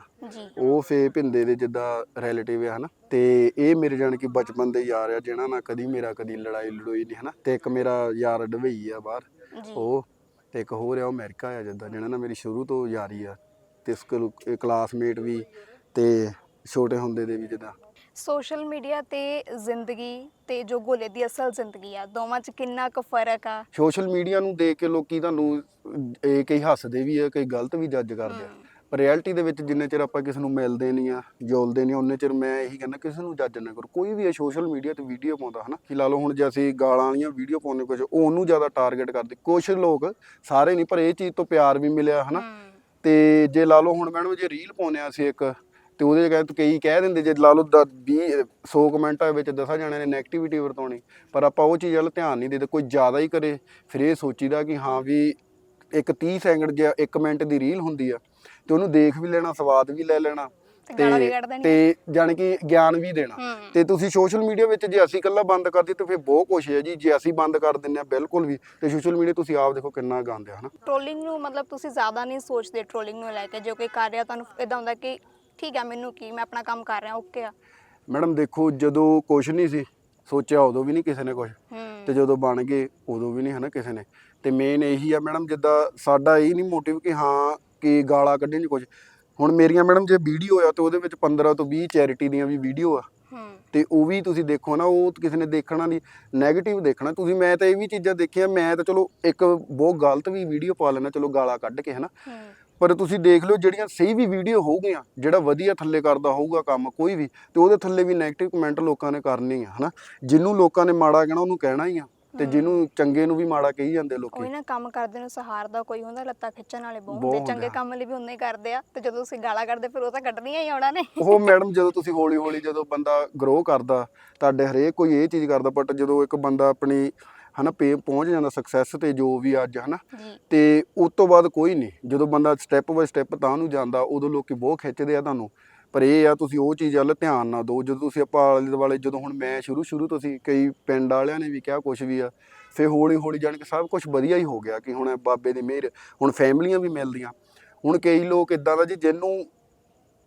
ਉਹ ਫੇ ਭਿੰਦੇ ਦੇ ਜਿੱਦਾਂ ਰਿਲੇਟਿਵ ਆ ਹਨਾ। ਤੇ ਇਹ ਮੇਰੇ ਜਾਣ ਕਿ ਬਚਪਨ ਦੇ ਯਾਰ ਆ ਜਿਹਨਾਂ ਨਾਲ ਕਦੀ ਮੇਰਾ ਕਦੀ ਲੜਾਈ ਲੜੋਈ ਨਹੀਂ ਹਨਾ। ਤੇ ਇੱਕ ਮੇਰਾ ਯਾਰ ਡਵਈ ਆ ਬਾਹਰ ਉਹ ਤੇ ਇੱਕ ਹੋਰ ਆ ਉਹ ਅਮਰੀਕਾ ਆ ਜਿੱਦਾਂ ਜਿਹਨਾਂ ਨਾਲ ਮੇਰੀ ਸ਼ੁਰੂ ਤੋਂ ਯਾਰੀ ਆ। ਤੇ ਸਕੂਲ ਕਲਾਸਮੇਟ ਵੀ ਤੇ ਛੋਟੇ ਹੁੰਦੇ ਦੇ ਵੀ ਜਿੱਦਾਂ। ਸੋਸ਼ਲ ਮੀਡੀਆ ਤੇ ਜ਼ਿੰਦਗੀ ਤੇ ਜੋ ਗੋਲੇ ਦੀ ਅਸਲ ਜ਼ਿੰਦਗੀ ਆ ਦੋਵਾਂ 'ਚ ਕਿੰਨਾ ਕੁ ਫ਼ਰਕ ਆ? ਸੋਸ਼ਲ ਮੀਡੀਆ ਨੂੰ ਦੇਖ ਕੇ ਲੋਕੀ ਤੁਹਾਨੂੰ ਇਹ ਕਈ ਹੱਸਦੇ ਵੀ ਆ ਕਈ ਗਲਤ ਵੀ ਜੱਜ ਕਰਦੇ ਆ। ਪਰ ਰਿਐਲਿਟੀ ਦੇ ਵਿੱਚ ਜਿੰਨੇ ਚਿਰ ਆਪਾਂ ਕਿਸੇ ਨੂੰ ਮਿਲਦੇ ਨਹੀਂ ਆ ਜੋਲਦੇ ਨਹੀਂ ਉਹਨੇ ਚਿਰ ਮੈਂ ਇਹੀ ਕਹਿੰਦਾ ਕਿਸੇ ਨੂੰ ਜੱਜ ਨਾ ਕਰੋ। ਕੋਈ ਵੀ ਇਹ ਸੋਸ਼ਲ ਮੀਡੀਆ ਤੇ ਵੀਡੀਓ ਪਾਉਂਦਾ ਹਨਾ ਕਿ ਲਾ ਲਓ ਹੁਣ ਜੇ ਅਸੀਂ ਗਾਲਾਂ ਵਾਲੀਆਂ ਵੀਡੀਓ ਪਾਉਂਦੇ ਕੁਝ ਉਹ ਉਹਨੂੰ ਜ਼ਿਆਦਾ ਟਾਰਗੇਟ ਕਰਦੇ। ਕੁਝ ਲੋਕ ਸਾਰੇ ਨਹੀਂ ਪਰ ਇਹ ਚੀਜ਼ ਤੋਂ ਪਿਆਰ ਵੀ ਮਿਲਿਆ ਹਨਾ। ਤੇ ਜੇ ਲਾ ਲਓ ਹੁਣ ਮੈਡਮ ਜੇ ਰੀਲ ਪਾਉਂਦੇ ਆ ਅਸੀਂ ਇੱਕ ਤੇ ਉਹਦੇ ਚ ਕਹਿੰਦੇ ਕਈ ਕਹਿ ਦਿੰਦੇ ਜੇ ਲਾ ਲਓ 20 100 ਕਮੈਂਟਾਂ ਵਿੱਚ ਦਸਾਂ ਜਣਿਆਂ ਨੇ 네ਗੇਟਿਵਿਟੀ ਵਰਤਾਉਣੀ ਪਰ ਆਪਾਂ ਉਹ ਚੀਜ਼ ਵੱਲ ਧਿਆਨ ਨਹੀਂ ਦਿੰਦੇ ਕੋਈ ਜ਼ਿਆਦਾ ਹੀ ਕਰੇ ਫਿਰ ਇਹ ਸੋਚੀਦਾ ਕਿ ਹਾਂ ਵੀ ਇੱਕ 30 ਸੈਕਿੰਡ ਜਾਂ 1 ਮਿੰਟ ਦੀ ਰੀਲ ਹੁੰਦੀ ਆ ਤੇ ਉਹਨੂੰ ਦੇਖ ਵੀ ਲੈਣਾ ਸਵਾਦ ਵੀ ਲੈ ਲੈਣਾ ਤੇ। ਤੇ ਜਾਣੀ ਕਿ ਗਿਆਨ ਵੀ ਦੇਣਾ। ਤੇ ਤੁਸੀਂ ਸੋਸ਼ਲ ਮੀਡੀਆ ਵਿੱਚ ਜੇ ਅਸੀਂ ਇਕੱਲਾ ਬੰਦ ਕਰ ਦਈਏ ਤਾਂ ਫਿਰ ਬਹੁਤ ਕੁਛ ਹੈ ਜੀ ਜੇ ਅਸੀਂ ਬੰਦ ਕਰ ਦਿੰਨੇ ਆ ਬਿਲਕੁਲ ਵੀ ਤੇ ਸੋਸ਼ਲ ਮੀਡੀਆ ਤੁਸੀਂ ਆਪ ਦੇਖੋ ਕਿੰਨਾ ਗਾਉਂਦੇ ਹਨਾ ਟ੍ਰੋਲਿੰਗ ਨੂੰ ਮਤਲਬ ਤੁਸੀਂ ਜ਼ਿਆਦਾ ਨਹੀਂ ਸੋਚਦੇ ਟ੍ਰੋਲਿੰਗ ਨੂੰ ਲੈ ਕੇ ਜੋ ਕੋਈ ਕਰ ਰਿਹਾ ਤੁਹਾਨੂੰ ਇਦਾਂ ਹੁੰਦਾ ਕਿ ਠੀਕ ਆ ਮੈਨੂੰ ਕੀ ਮੈਂ ਆਪਣਾ ਕੰਮ ਕਰ ਰਿਹਾ ਓਕੇ ਆ। ਮੈਡਮ ਦੇਖੋ ਜਦੋਂ ਕੁਛ ਨਹੀਂ ਸੀ ਸੋਚਿਆ ਉਦੋਂ ਵੀ ਨਹੀਂ ਕਿਸੇ ਨੇ ਹੂੰ। ਤੇ ਜਦੋਂ ਬਣ ਗਏ ਉਦੋਂ ਵੀ ਨਹੀਂ ਹਨਾ ਕਿਸੇ ਨੇ। ਤੇ ਮੇਨ ਇਹੀ ਆ ਮੈਡਮ ਜਿੱਦਾਂ ਸਾਡਾ ਇਹ ਨਹੀਂ ਮੋਟਿਵ ਕਿ ਹਾਂ ਕਿ ਗਾਲਾਂ ਕੱਢਣ ਚ ਕੁਝ ਹੁਣ ਮੇਰੀਆਂ ਮੈਡਮ ਜੇ ਵੀਡੀਓ ਆ ਤੇ ਉਹਦੇ ਵਿੱਚ 15 ਤੋਂ 20 ਚੈਰਿਟੀ ਦੀਆਂ ਵੀ ਵੀਡੀਓ ਆ। ਤੇ ਉਹ ਵੀ ਤੁਸੀਂ ਦੇਖੋ ਨਾ ਉਹ ਕਿਸੇ ਨੇ ਦੇਖਣਾ ਨਹੀਂ 네ਗੇਟਿਵ ਦੇਖਣਾ। ਤੁਸੀਂ ਮੈਂ ਤਾਂ ਇਹ ਵੀ ਚੀਜ਼ਾਂ ਦੇਖੀਆਂ ਮੈਂ ਤਾਂ ਚਲੋ ਇੱਕ ਬਹੁਤ ਗਲਤ ਵੀ ਵੀਡੀਓ ਪਾ ਲੈਣਾ ਚਲੋ ਗਾਲਾਂ ਕੱਢ ਕੇ ਹਨਾ। ਪਰ ਤੁਸੀਂ ਦੇਖ ਲਓ ਜਿਹੜੀਆਂ ਸਹੀ ਵੀ ਵੀਡੀਓ ਹੋਊਗੀਆਂ ਜਿਹੜਾ ਵਧੀਆ ਥੱਲੇ ਕਰਦਾ ਹੋਊਗਾ ਕੰਮ ਕੋਈ ਵੀ ਤੇ ਉਹਦੇ ਥੱਲੇ ਵੀ 네ਗੇਟਿਵ ਕਮੈਂਟ ਲੋਕਾਂ ਨੇ ਕਰਨੇ ਆ ਹਨਾ? ਜਿਹਨੂੰ ਲੋਕਾਂ ਨੇ ਮਾੜਾ ਕਹਿਣਾ ਉਹਨੂੰ ਕਹਿਣਾ ਹੀ ਆ ਤੇ ਜਿਹਨੂੰ ਚੰਗੇ ਨੂੰ ਵੀ ਮਾੜਾ ਕਹੀ ਜਾਂਦੇ ਲੋਕੀ। ਕੋਈ ਨਾ ਕੰਮ ਕਰਦੇ ਨੂੰ ਸਹਾਰਦਾ ਕੋਈ ਹੁੰਦਾ ਲੱਤਾਂ ਖਿੱਚਣ ਵਾਲੇ ਬਹੁਤ ਹੁੰਦੇ ਚੰਗੇ। ਕੰਮ ਲਈ ਵੀ ਉਨੇ ਹੀ ਕਰਦੇ ਆ ਤੇ ਜਦੋਂ ਤੁਸੀਂ ਗਾਲਾਂ ਕੱਢਦੇ ਫਿਰ ਉਹ ਤਾਂ ਕੱਢਣੀਆਂ ਹੀ ਆਉਣਾ ਨੇ। ਉਹ ਮੈਡਮ ਜਦੋਂ ਤੁਸੀਂ ਹੌਲੀ ਹੌਲੀ ਜਦੋਂ ਬੰਦਾ ਗਰੋ ਕਰਦਾ ਤੁਹਾਡੇ ਹਰੇਕ ਕੋਈ ਇਹ ਚੀਜ਼ ਕਰਦਾ ਬਟ ਜਦੋਂ ਇੱਕ ਬੰਦਾ ਆਪਣੀ ਹਨਾ ਪੇ ਪਹੁੰਚ ਜਾਂਦਾ ਸਕਸੈਸ ਤੇ ਜੋ ਵੀ ਅੱਜ ਹਨਾ। ਤੇ ਉਸ ਤੋਂ ਬਾਅਦ ਕੋਈ ਨਹੀਂ। ਜਦੋਂ ਬੰਦਾ ਸਟੈਪ ਬਾਈ ਸਟੈਪ ਤਾਂ ਨੂੰ ਜਾਂਦਾ ਉਦੋਂ ਲੋਕੀ ਬਹੁਤ ਖਿੱਚਦੇ ਆ ਤੁਹਾਨੂੰ। ਪਰ ਇਹ ਆ ਤੁਸੀਂ ਉਹ ਚੀਜ਼ ਵੱਲ ਧਿਆਨ ਨਾ ਦਿਓ। ਜਦੋਂ ਤੁਸੀਂ ਆਪਾਂ ਆਲੇ ਦੁਆਲੇ ਜਦੋਂ ਹੁਣ ਮੈਂ ਸ਼ੁਰੂ ਸ਼ੁਰੂ ਤੋਂ ਸੀ ਕਈ ਪਿੰਡ ਵਾਲਿਆਂ ਨੇ ਵੀ ਕਿਹਾ ਕੁਝ ਵੀ ਆ ਫਿਰ ਹੌਲੀ ਹੌਲੀ ਜਾਣ ਕੇ ਸਭ ਕੁਝ ਵਧੀਆ ਹੀ ਹੋ ਗਿਆ ਕਿ ਹੁਣ ਬਾਬੇ ਦੀ ਮਿਹਰ ਹੁਣ ਫੈਮਲੀਆਂ ਵੀ ਮਿਲਦੀਆਂ। ਹੁਣ ਕਈ ਲੋਕ ਇਦਾਂ ਦਾ ਜੀ ਜਿਹਨੂੰ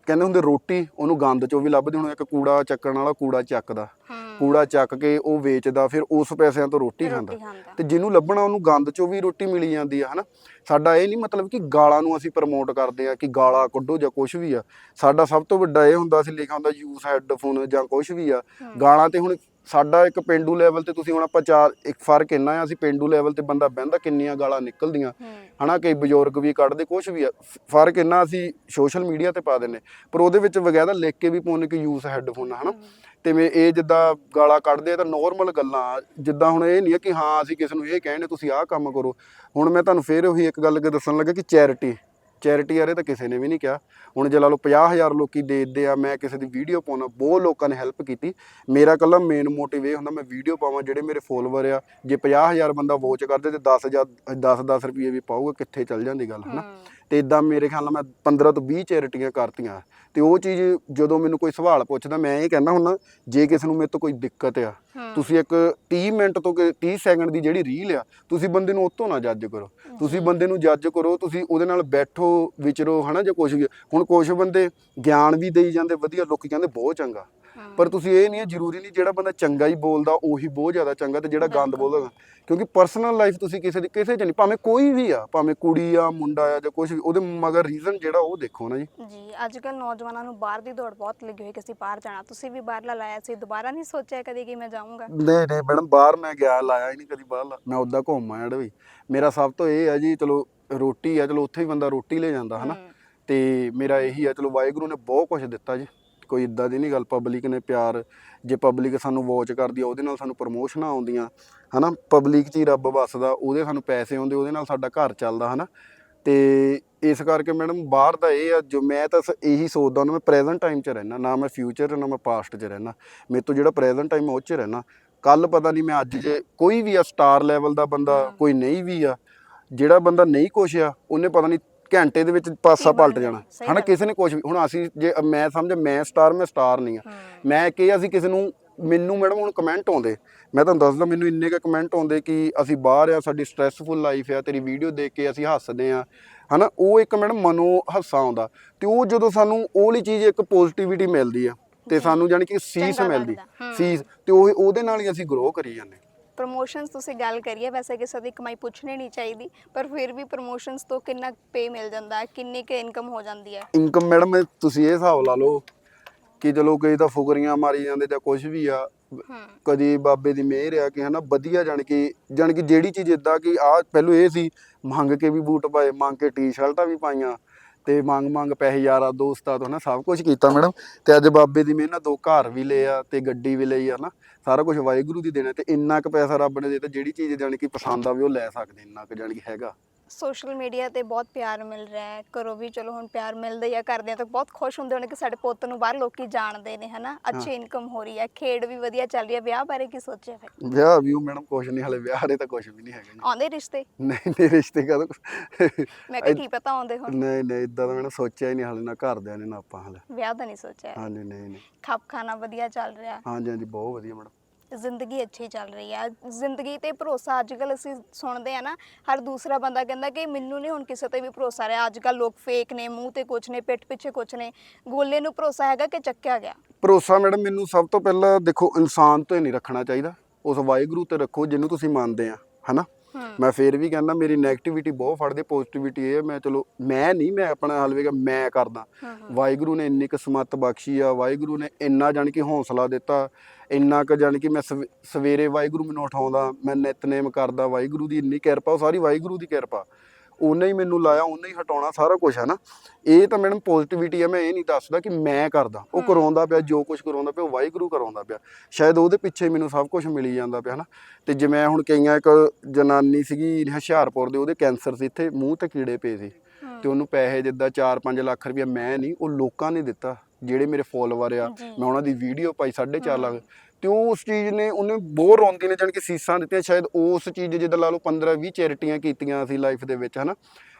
ਕਹਿੰਦੇ ਹੁੰਦੇ ਰੋਟੀ ਉਹਨੂੰ ਗੰਦ ਚੋਂ ਵੀ ਲੱਭਦੇ ਹੁਣ ਇੱਕ ਕੂੜਾ ਚੱਕਣ ਵਾਲਾ ਕੂੜਾ ਚੱਕਦਾ। ਕੂੜਾ ਚੱਕ ਕੇ ਉਹ ਵੇਚਦਾ ਫਿਰ ਉਸ ਪੈਸਿਆਂ ਤੋਂ ਰੋਟੀ ਖਾਂਦਾ। ਤੇ ਜਿਹਨੂੰ ਲੱਭਣਾ ਉਹਨੂੰ ਗੰਦ ਚੋਂ ਵੀ ਰੋਟੀ ਮਿਲੀ ਜਾਂਦੀ ਆ ਹਨਾ? ਸਾਡਾ ਇਹ ਨਹੀਂ ਮਤਲਬ ਕਿ ਗਾਲਾਂ ਨੂੰ ਅਸੀਂ ਪ੍ਰਮੋਟ ਕਰਦੇ ਆ ਕਿ ਗਾਲਾਂ ਕੱਢੋ ਜਾਂ ਕੁਝ ਵੀ ਆ। ਸਾਡਾ ਸਭ ਤੋਂ ਵੱਡਾ ਇਹ ਹੁੰਦਾ ਸੀ ਲਿਖਿਆ ਹੁੰਦਾ ਯੂਜ਼ ਹੈੱਡਫੋਨ ਜਾਂ ਕੁਝ ਵੀ ਆ। ਗਾਲਾਂ ਤੇ ਹੁਣ ਸਾਡਾ ਇੱਕ ਪਿੰਡੂ ਲੈਵਲ ਤੇ ਤੁਸੀਂ ਹੁਣ ਆਪਾਂ ਚਾਰ ਇੱਕ ਫ਼ਰਕ ਇੰਨਾ ਆ ਅਸੀਂ ਪਿੰਡੂ ਲੈਵਲ ਤੇ ਬੰਦਾ ਬਹਿੰਦਾ ਕਿੰਨੀਆਂ ਗਾਲਾਂ ਨਿਕਲਦੀਆਂ। ਹਨਾ ਕਈ ਬਜ਼ੁਰਗ ਵੀ ਕੱਢਦੇ ਕੁਝ ਵੀ ਆ। ਫ਼ਰਕ ਇੰਨਾ ਅਸੀਂ ਸੋਸ਼ਲ ਮੀਡੀਆ ਤੇ ਪਾ ਦਿੰਨੇ ਪਰ ਉਹਦੇ ਵਿੱਚ ਵਗੈਰਾ ਲਿਖ ਕੇ ਵੀ ਪਾਉਣੇ ਕਿ ਯੂਜ਼ ਹੈੱਡਫੋਨ ਹਨਾ। ਤੇ ਮੈਂ ਇਹ ਜਿੱਦਾਂ ਗਾਲਾਂ ਕੱਢਦੇ ਆ ਤਾਂ ਨੋਰਮਲ ਗੱਲਾਂ ਜਿੱਦਾਂ ਹੁਣ ਇਹ ਨਹੀਂ ਹੈ ਕਿ ਹਾਂ ਅਸੀਂ ਕਿਸੇ ਨੂੰ ਇਹ ਕਹਿੰਦੇ ਤੁਸੀਂ ਆਹ ਕੰਮ ਕਰੋ। ਹੁਣ ਮੈਂ ਤੁਹਾਨੂੰ ਫੇਰ ਉਹੀ ਇੱਕ ਗੱਲ ਦੱਸਣ ਲੱਗਾ ਕਿ ਚੈਰਿਟੀ ਚੈਰਿਟੀ ਬਾਰੇ ਤਾਂ ਕਿਸੇ ਨੇ ਵੀ ਨਹੀਂ ਕਿਹਾ। ਹੁਣ ਜੇ ਲਾ ਲਓ 50000 ਲੋਕੀ ਦੇਖਦੇ ਆ, ਮੈਂ ਕਿਸੇ ਦੀ ਵੀਡੀਓ ਪਾਉਣਾ, ਬਹੁਤ ਲੋਕਾਂ ਨੇ ਹੈਲਪ ਕੀਤੀ। ਮੇਰਾ ਕੱਲਾ ਮੇਨ ਮੋਟਿਵ ਇਹ ਹੁੰਦਾ, ਮੈਂ ਵੀਡੀਓ ਪਾਵਾਂ ਜਿਹੜੇ ਮੇਰੇ ਫੋਲੋਵਰ ਆ। ਜੇ 50000 ਬੰਦਾ ਵੋਚ ਕਰਦੇ ਤੇ 10000 10 10 ਰੁਪਏ ਵੀ ਪਾਊਗਾ, ਕਿੱਥੇ ਚੱਲ ਜਾਂਦੀ ਗੱਲ, ਹਨਾ? ਹੂੰ ਤੇ ਇਦਾਂ ਮੇਰੇ ਖਿਆਲ ਨਾਲ ਮੈਂ 15 ਤੋਂ 20 ਚੈਰਿਟੀਆਂ ਕਰਤੀਆਂ। ਤੇ ਉਹ ਚੀਜ਼ ਜਦੋਂ ਮੈਨੂੰ ਕੋਈ ਸਵਾਲ ਪੁੱਛਦਾ ਮੈਂ ਇਹ ਕਹਿੰਦਾ ਹੁੰਦਾ ਜੇ ਕਿਸੇ ਨੂੰ ਮੇਰੇ ਤੋਂ ਕੋਈ ਦਿੱਕਤ ਆ। ਤੁਸੀਂ ਇੱਕ 30 ਮਿੰਟ ਤੋਂ ਕਿ 30 ਸੈਕਿੰਡ ਦੀ ਜਿਹੜੀ ਰੀਲ ਆ ਤੁਸੀਂ ਬੰਦੇ ਨੂੰ ਉਤੋਂ ਨਾ ਜੱਜ ਕਰੋ। ਤੁਸੀਂ ਬੰਦੇ ਨੂੰ ਜੱਜ ਕਰੋ ਤੁਸੀਂ ਉਹਦੇ ਨਾਲ ਬੈਠੋ ਵਿਚਰੋ ਹਨਾ ਜੇ ਕੁਝ ਵੀ। ਹੁਣ ਕੁਝ ਬੰਦੇ ਗਿਆਨ ਵੀ ਦੇਈ ਜਾਂਦੇ ਵਧੀਆ ਲੋਕੀ ਕਹਿੰਦੇ ਬਹੁਤ ਚੰਗਾ। ਪਰ ਤੁਸੀਂ ਇਹ ਨਹੀਂ ਹੈ ਜ਼ਰੂਰੀ ਨਹੀਂ ਜਿਹੜਾ ਬੰਦਾ ਚੰਗਾ ਹੀ ਬੋਲਦਾ ਉਹੀ ਬਹੁਤ ਜ਼ਿਆਦਾ ਚੰਗਾ ਤੇ ਜਿਹੜਾ ਗੰਦ। ਬੋਲਦਾ। ਕਿਉਂਕਿ ਪਰਸਨਲ ਲਾਈਫ ਤੁਸੀਂ ਕਿਸੇ ਦੀ ਕਿਸੇ ਚ ਨਹੀਂ ਭਾਵੇਂ ਕੋਈ ਵੀ ਆ ਭਾਵੇਂ ਕੁੜੀ ਆ ਮੁੰਡਾ ਆ ਜਾਂ ਕੁਝ ਵੀ ਉਹਦੇ ਮਗਰ ਰੀਜ਼ਨ ਜਿਹੜਾ ਉਹ ਦੇਖੋ ਨਾ ਜੀ। ਜੀ ਅੱਜ ਕੱਲ ਨੌਜਵਾਨਾਂ ਨੂੰ ਬਾਹਰ ਦੀ ਦੌੜ ਬਹੁਤ ਲੱਗੀ ਹੋਈ ਕਿ ਅਸੀਂ ਬਾਹਰ ਜਾਣਾ। ਤੁਸੀਂ ਵੀ ਬਾਹਰਲਾ ਲਾਇਆ ਸੀ ਦੁਬਾਰਾ ਨਹੀਂ ਸੋਚਿਆ ਕਦੇ ਕਿ ਮੈਂ ਜਾਊਂਗਾ? ਨਹੀਂ ਨਹੀਂ ਮੈਡਮ ਬਾਹਰ ਮੈਂ ਗਿਆ ਲਾਇਆ ਹੀ ਨਹੀਂ ਕਦੀ ਬਾਹਰ ਮੈਂ ਉਦਾਂ ਘੁੰਮ ਆਇਆ ਵੀ। ਮੇਰਾ ਸਭ ਤੋਂ ਇਹ ਆ ਜੀ ਚਲੋ ਰੋਟੀ ਆ ਚਲੋ ਉੱਥੇ ਵੀ ਬੰਦਾ ਰੋਟੀ ਲੈ ਜਾਂਦਾ ਹਨਾ? ਹੂੰ, ਤੇ ਮੇਰਾ ਇਹੀ ਆ ਚਲੋ ਵਾਹਿਗੁਰੂ ਨੇ ਬਹੁਤ ਕੁਝ ਦਿੱਤਾ ਜੀ। ਕੋਈ ਇਦਾਂ ਦੀ ਨਹੀਂ ਗੱਲ ਪਬਲਿਕ ਨੇ ਪਿਆਰ ਜੇ ਪਬਲਿਕ ਸਾਨੂੰ ਵਾਚ ਕਰਦੀ ਆ ਉਹਦੇ ਨਾਲ ਸਾਨੂੰ ਪ੍ਰਮੋਸ਼ਨਾਂ ਆਉਂਦੀਆਂ ਹਨਾ? ਪਬਲਿਕ 'ਚ ਹੀ ਰੱਬ ਵੱਸਦਾ ਉਹਦੇ ਸਾਨੂੰ ਪੈਸੇ ਆਉਂਦੇ ਉਹਦੇ ਨਾਲ ਸਾਡਾ ਘਰ ਚੱਲਦਾ ਹਨਾ? ਤੇ ਇਸ ਕਰਕੇ ਮੈਡਮ ਬਾਹਰ ਦਾ ਇਹ ਆ ਜੋ ਮੈਂ ਤਾਂ ਇਹੀ ਸੋਚਦਾ ਹੁੰਦਾ ਮੈਂ ਪ੍ਰੈਜ਼ੈਂਟ ਟਾਈਮ 'ਚ ਰਹਿਣਾ ਨਾ ਮੈਂ ਫਿਊਚਰ 'ਚ ਨਾ ਮੈਂ ਪਾਸਟ 'ਚ ਰਹਿਣਾ ਮੇਰੇ ਤੋਂ ਜਿਹੜਾ ਪ੍ਰੈਜ਼ੈਂਟ ਟਾਈਮ ਉਹ 'ਚ ਰਹਿਣਾ ਕੱਲ ਪਤਾ ਨਹੀਂ ਮੈਂ ਅੱਜ ਜੇ ਕੋਈ ਵੀ ਆ ਸਟਾਰ ਲੈਵਲ ਦਾ ਬੰਦਾ। ਕੋਈ ਨਹੀਂ ਵੀ ਆ ਜਿਹੜਾ ਬੰਦਾ ਨਹੀਂ ਕੁਛ ਆ ਉਹਨੇ ਪਤਾ ਨਹੀਂ ਘੰਟੇ ਦੇ ਵਿੱਚ ਪਾਸਾ ਪਲਟ ਜਾਣਾ, ਹਨਾ। ਕਿਸੇ ਨੇ ਕੁਛ ਵੀ ਹੁਣ ਅਸੀਂ ਜੇ ਮੈਂ ਸਮਝ ਮੈਂ ਸਟਾਰ ਮੈਂ ਸਟਾਰ ਨਹੀਂ ਆ ਮੈਂ ਕਿ ਅਸੀਂ ਕਿਸੇ ਨੂੰ ਮੈਨੂੰ ਮੈਡਮ ਹੁਣ ਕਮੈਂਟ ਆਉਂਦੇ। ਮੈਂ ਤੁਹਾਨੂੰ ਦੱਸਦਾ ਮੈਨੂੰ ਇੰਨੇ ਕ ਕਮੈਂਟ ਆਉਂਦੇ ਕਿ ਅਸੀਂ ਬਾਹਰ ਆ ਸਾਡੀ ਸਟ੍ਰੈਸਫੁਲ ਲਾਈਫ ਆ ਤੇਰੀ ਵੀਡੀਓ ਦੇਖ ਕੇ ਅਸੀਂ ਹੱਸਦੇ ਆ ਹਨਾ ਉਹ ਇੱਕ ਮੈਡਮ ਮਨੋ ਹਾਸਾ ਆਉਂਦਾ। ਤੇ ਉਹ ਜਦੋਂ ਸਾਨੂੰ ਉਹ ਵਾਲੀ ਚੀਜ਼ ਇੱਕ ਪੋਜ਼ਿਟਿਵਿਟੀ ਮਿਲਦੀ ਆ ਤੇ। ਸਾਨੂੰ ਜਾਨੀ ਕਿ ਸੀਸ ਮਿਲਦੀ। ਸੀਸ ਤੇ ਉਹ ਉਹਦੇ ਨਾਲ ਹੀ ਅਸੀਂ ਗਰੋ ਕਰੀ ਜਾਂਦੇ ਪ੍ਰਮੋਸ਼ਨਸ ਤੁਸੀਂ ਗੱਲ ਕਰੀਏ ਵੈਸੇ ਕਿਸੇ ਦੀ ਕਮਾਈ ਪੁੱਛਣੀ ਨਹੀਂ ਚਾਹੀਦੀ ਪਰ ਫਿਰ ਵੀ ਪ੍ਰਮੋਸ਼ਨਸ ਤੋਂ ਕਿੰਨਾ ਪੇ ਮਿਲ ਜਾਂਦਾ ਹੈ ਕਿੰਨੀ ਕੁ ਇਨਕਮ ਹੋ ਜਾਂਦੀ ਹੈ? ਇਨਕਮ ਮੈਡਮ ਤੁਸੀਂ ਇਹ ਹਿਸਾਬ ਲਾ ਲਓ ਕਿ ਚਲੋ ਕਈ ਤਾਂ ਫੁਕਰੀਆਂ ਮਾਰੀ ਜਾਂਦੇ ਜਾਂ ਕੁਝ ਵੀ ਆ ਕਦੀ ਬਾਬੇ ਦੀ ਮਿਹਰ ਆ ਕਿ ਹਨਾ ਵਧੀਆ ਜਾਣ ਕਿ ਜਾਣ ਕਿ ਜਿਹੜੀ ਚੀਜ਼ ਇਦਾਂ ਕਿ ਆ ਪਹਿਲੂ ਇਹ ਸੀ ਮੰਗ ਕੇ ਵੀ ਬੂਟ ਪਾਏ ਮੰਗ ਕੇ ਟੀ-ਸ਼ਰਟਾਂ ਵੀ ਪਾਈਆਂ ਤੇ ਮੰਗ ਮੰਗ ਪੈਸੇ ਯਾਰਾਂ ਦੋਸਤਾਂ ਤੋਂ ਹਨਾ, ਸਭ ਕੁਝ ਕੀਤਾ ਮੈਡਮ ਤੇ ਅੱਜ ਬਾਬੇ ਦੀ ਮਿਹਰ ਨਾਲ ਦੋ ਘਰ ਵੀ ਲਏ ਆ ਤੇ ਗੱਡੀ ਵੀ ਲਈ ਆ ਨਾ ਸਾਰਾ ਕੁਝ ਵਾਹਿਗੁਰੂ ਦੀ ਦੇਣਾ ਤੇ ਇੰਨਾ ਕੁ ਪੈਸਾ ਰੱਬ ਨੇ ਦਿੱਤਾ, ਜਿਹੜੀ ਚੀਜ਼ ਜਾਣ ਕਿ ਪਸੰਦ ਆਵੇ ਉਹ ਲੈ ਸਕਦੇ, ਇੰਨਾ ਕੁ ਜਾਣ ਕਿ ਹੈਗਾ। ਸੋਸ਼ਲ ਮੀਡੀਆ ਤੇ ਬਹੁਤ ਪਿਆਰ ਮਿਲ ਰਿਹਾ ਹੈ। ਘਰੋਂ ਵੀ ਚਲੋ ਹੁਣ ਪਿਆਰ ਮਿਲਦਾ ਹੀ ਆ ਕਰਦੇ ਆ ਤਾਂ ਬਹੁਤ ਖੁਸ਼ ਹੁੰਦੇ ਹੋਣੇ ਕਿ ਸਾਡੇ ਪੁੱਤ ਨੂੰ ਬਾਹਰ ਲੋਕੀ ਜਾਣਦੇ ਨੇ ਹਨਾ? ਅੱਛੀ ਇਨਕਮ ਹੋ ਰਹੀ ਹੈ ਖੇਡ ਵੀ ਵਧੀਆ ਚੱਲ ਰਹੀ ਹੈ। ਵਿਆਹ ਬਾਰੇ ਕੀ ਸੋਚਿਆ ਫਿਰ? ਵਿਆਹ ਵੀ ਮੈਡਮ ਕੁਝ ਨਹੀਂ ਹਲੇ ਵਿਆਹ ਦੇ ਤਾਂ ਕੁਝ ਵੀ ਨਹੀਂ ਹੈਗਾ। ਜੀ ਆਉਂਦੇ ਰਿਸ਼ਤੇ? ਨਹੀਂ ਨਹੀਂ ਰਿਸ਼ਤੇ ਕਦੋਂ? ਮੈਂ ਕਿਹਾ ਕੀ ਪਤਾ ਆਉਂਦੇ ਹੁਣ। ਨਹੀਂ ਨਹੀਂ ਇਦਾਂ ਦਾ ਮੈਡਮ ਸੋਚਿਆ ਹੀ ਨਹੀਂ ਹਲੇ ਨਾ ਘਰਦਿਆਂ ਨੇ ਨਾ ਆਪਾਂ ਹਲੇ। ਵਿਆਹ ਦਾ ਨਹੀਂ ਸੋਚਿਆ। ਹਾਂਜੀ ਨਹੀਂ ਨਹੀਂ। ਖੱਪ ਖਾਣਾ ਵਧੀਆ ਚੱਲ ਰਿਹਾ। ਹਾਂਜੀ ਹਾਂਜੀ ਬਹੁਤ ਵਧੀਆ ਮੈਡਮ। ਜ਼ਿੰਦਗੀ ਅੱਛੀ ਚੱਲ ਰਹੀ ਹੈ ਜ਼ਿੰਦਗੀ ਤੇ ਭਰੋਸਾ ਅੱਜ ਕੱਲ ਅਸੀਂ ਸੁਣਦੇ ਆ ਨਾ, ਹਰ ਦੂਸਰਾ ਬੰਦਾ ਕਹਿੰਦਾ ਕਿ ਮੈਨੂੰ ਨਹੀਂ ਹੁਣ ਕਿਸੇ ਤੇ ਵੀ ਭਰੋਸਾ ਰਿਹਾ। ਅੱਜ ਕੱਲ ਲੋਕ ਫੇਕ ਨੇ, ਮੂੰਹ ਤੇ ਕੁਛ ਨੇ, ਪਿੱਠ ਪਿੱਛੇ ਕੁਛ ਨੇ। ਗੋਲੇ ਨੂੰ ਭਰੋਸਾ ਹੈਗਾ ਕਿ ਚੱਕਿਆ ਗਿਆ? ਭਰੋਸਾ ਮੈਡਮ ਮੈਨੂੰ ਸਭ ਤੋਂ ਪਹਿਲਾਂ ਦੇਖੋ ਇਨਸਾਨ ਤੋਂ ਹੀ ਨਹੀਂ ਰੱਖਣਾ ਚਾਹੀਦਾ। ਉਸ ਵਾਹਿਗੁਰੂ ਤੇ ਰੱਖੋ, ਜਿਹਨੂੰ ਤੁਸੀਂ ਮੰਨਦੇ ਆ, ਹਨਾ? ਮੈਂ ਫੇਰ ਵੀ ਕਹਿੰਦਾ ਮੇਰੀ 네ਗੇਟਿਵਿਟੀ ਬਹੁਤ ਫੜਦੇ ਪੋਜ਼ਿਟਿਵਿਟੀ ਇਹ ਹੈ, ਮੈਂ ਚਲੋ ਮੈਂ ਨਹੀਂ ਮੈਂ ਆਪਣਾ ਹਲਵੇਗਾ ਮੈਂ ਕਰਦਾ। ਵਾਹਿਗੁਰੂ ਨੇ ਇੰਨੀ ਕਿਸਮਤ ਬਖਸ਼ੀ ਆ ਵਾਹਿਗੁਰੂ ਨੇ ਇੰਨਾ ਜਾਣ ਕਿ ਹੌਸਲਾ ਦਿੱਤਾ ਇੰਨਾ ਕੁ ਜਾਣ ਕਿ ਮੈਂ ਸਵੇ- ਸਵੇਰੇ ਵਾਹਿਗੁਰੂ ਮੈਨੂੰ ਉਠਾਉਂਦਾ ਮੈਂ ਨਿਤਨੇਮ ਕਰਦਾ ਵਾਹਿਗੁਰੂ ਦੀ ਇੰਨੀ ਕਿਰਪਾ ਉਹ ਸਾਰੀ ਵਾਹਿਗੁਰੂ ਦੀ ਕਿਰਪਾ। ਉਹਨੇ ਹੀ ਮੈਨੂੰ ਲਾਇਆ ਉਹਨੇ ਹੀ ਹਟਾਉਣਾ ਸਾਰਾ ਕੁਝ ਹੈ ਨਾ ਇਹ ਤਾਂ ਮੈਡਮ ਪੋਜ਼ਿਟਿਵਿਟੀ ਹੈ ਮੈਂ ਇਹ ਨਹੀਂ ਦੱਸਦਾ ਕਿ ਮੈਂ ਕਰਦਾ ਉਹ। ਕਰਾਉਂਦਾ ਪਿਆ ਜੋ ਕੁਝ ਕਰਾਉਂਦਾ ਪਿਆ ਉਹ ਵਾਹਿਗੁਰੂ ਕਰਾਉਂਦਾ ਪਿਆ ਸ਼ਾਇਦ ਉਹਦੇ ਪਿੱਛੇ ਮੈਨੂੰ ਸਭ ਕੁਝ ਮਿਲੀ ਜਾਂਦਾ ਪਿਆ ਹਨਾ ਤੇ ਜਿਵੇਂ ਹੁਣ ਕਈਆਂ ਇੱਕ ਜਨਾਨੀ ਸੀਗੀ ਹੁਸ਼ਿਆਰਪੁਰ ਦੇ ਉਹਦੇ ਕੈਂਸਰ ਸੀ ਇੱਥੇ ਮੂੰਹ ਤੇ ਕੀੜੇ ਪਏ ਸੀ। ਤੇ ਉਹਨੂੰ ਪੈਸੇ ਜਿੱਦਾਂ 4-5 ਲੱਖ ਰੁਪਇਆ ਮੈਂ ਨਹੀਂ ਉਹ ਲੋਕਾਂ ਨੇ ਦਿੱਤਾ ਜਿਹੜੇ ਮੇਰੇ ਫੋਲੋਵਰ ਆ। ਮੈਂ ਉਹਨਾਂ ਦੀ ਵੀਡੀਓ ਪਾਈ 4.5 ਹਮ। ਲੱਖ ਤੇ ਉਸ ਚੀਜ਼ ਨੇ ਉਹਨੇ ਬਹੁਤ ਰੋਂਦੀ ਨੇ ਕਿ ਸੀਸਾਂ ਦਿੱਤੀਆਂ ਸ਼ਾਇਦ ਉਸ ਚੀਜ਼ ਜਿੱਦਾਂ ਲਾ ਲਓ 15-20 ਚੈਰਿਟੀਆਂ ਕੀਤੀਆਂ ਸੀ ਲਾਈਫ ਦੇ ਵਿੱਚ ਹਨਾ?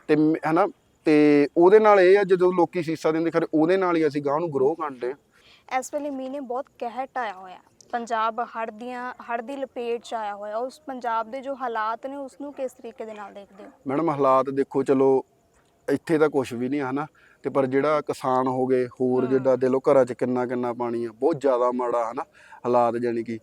ਤੇ ਹਨਾ? ਤੇ ਉਹਦੇ ਨਾਲ ਇਹ ਆ ਜਦੋਂ ਲੋਕੀ ਸੀਸਾਂ ਦਿੰਦੇ ਖਰੇ ਉਹਦੇ ਨਾਲ ਹੀ ਅਸੀਂ ਗਾਂ ਨੂੰ ਗਰੋ ਕਰਦੇ ਇਸ ਵੇਲੇ ਮੀਂਹ ਨੇ ਬਹੁਤ ਕਹਿਟ ਆਇਆ ਹੋਇਆ। ਪੰਜਾਬ ਹੜ੍ਹ ਦੀਆਂ ਹੜ੍ਹ ਦੀ ਲਪੇਟ ਚ ਆਇਆ ਹੋਇਆ। ਉਸ ਪੰਜਾਬ ਦੇ ਜੋ ਹਾਲਾਤ ਨੇ ਉਸ ਨੂੰ ਕਿਸ ਤਰੀਕੇ ਦੇ ਨਾਲ ਦੇਖਦੇ ਹੋ? ਮੈਡਮ ਹਾਲਾਤ ਦੇਖੋ ਚਲੋ ਇੱਥੇ ਤਾਂ ਕੁਝ ਵੀ ਨਹੀਂ ਹਨਾ? ਤੇ ਪਰ ਜਿਹੜਾ ਕਿਸਾਨ ਹੋ ਗਏ ਹੋਰ। ਜਿੱਦਾਂ ਦੇ ਲੋ ਘਰਾਂ 'ਚ ਕਿੰਨਾ ਕਿੰਨਾ ਪਾਣੀ ਆ ਬਹੁਤ ਜ਼ਿਆਦਾ ਮਾੜਾ ਹਨਾ ਹਾਲਾਤ ਜਾਨੀ ਕਿ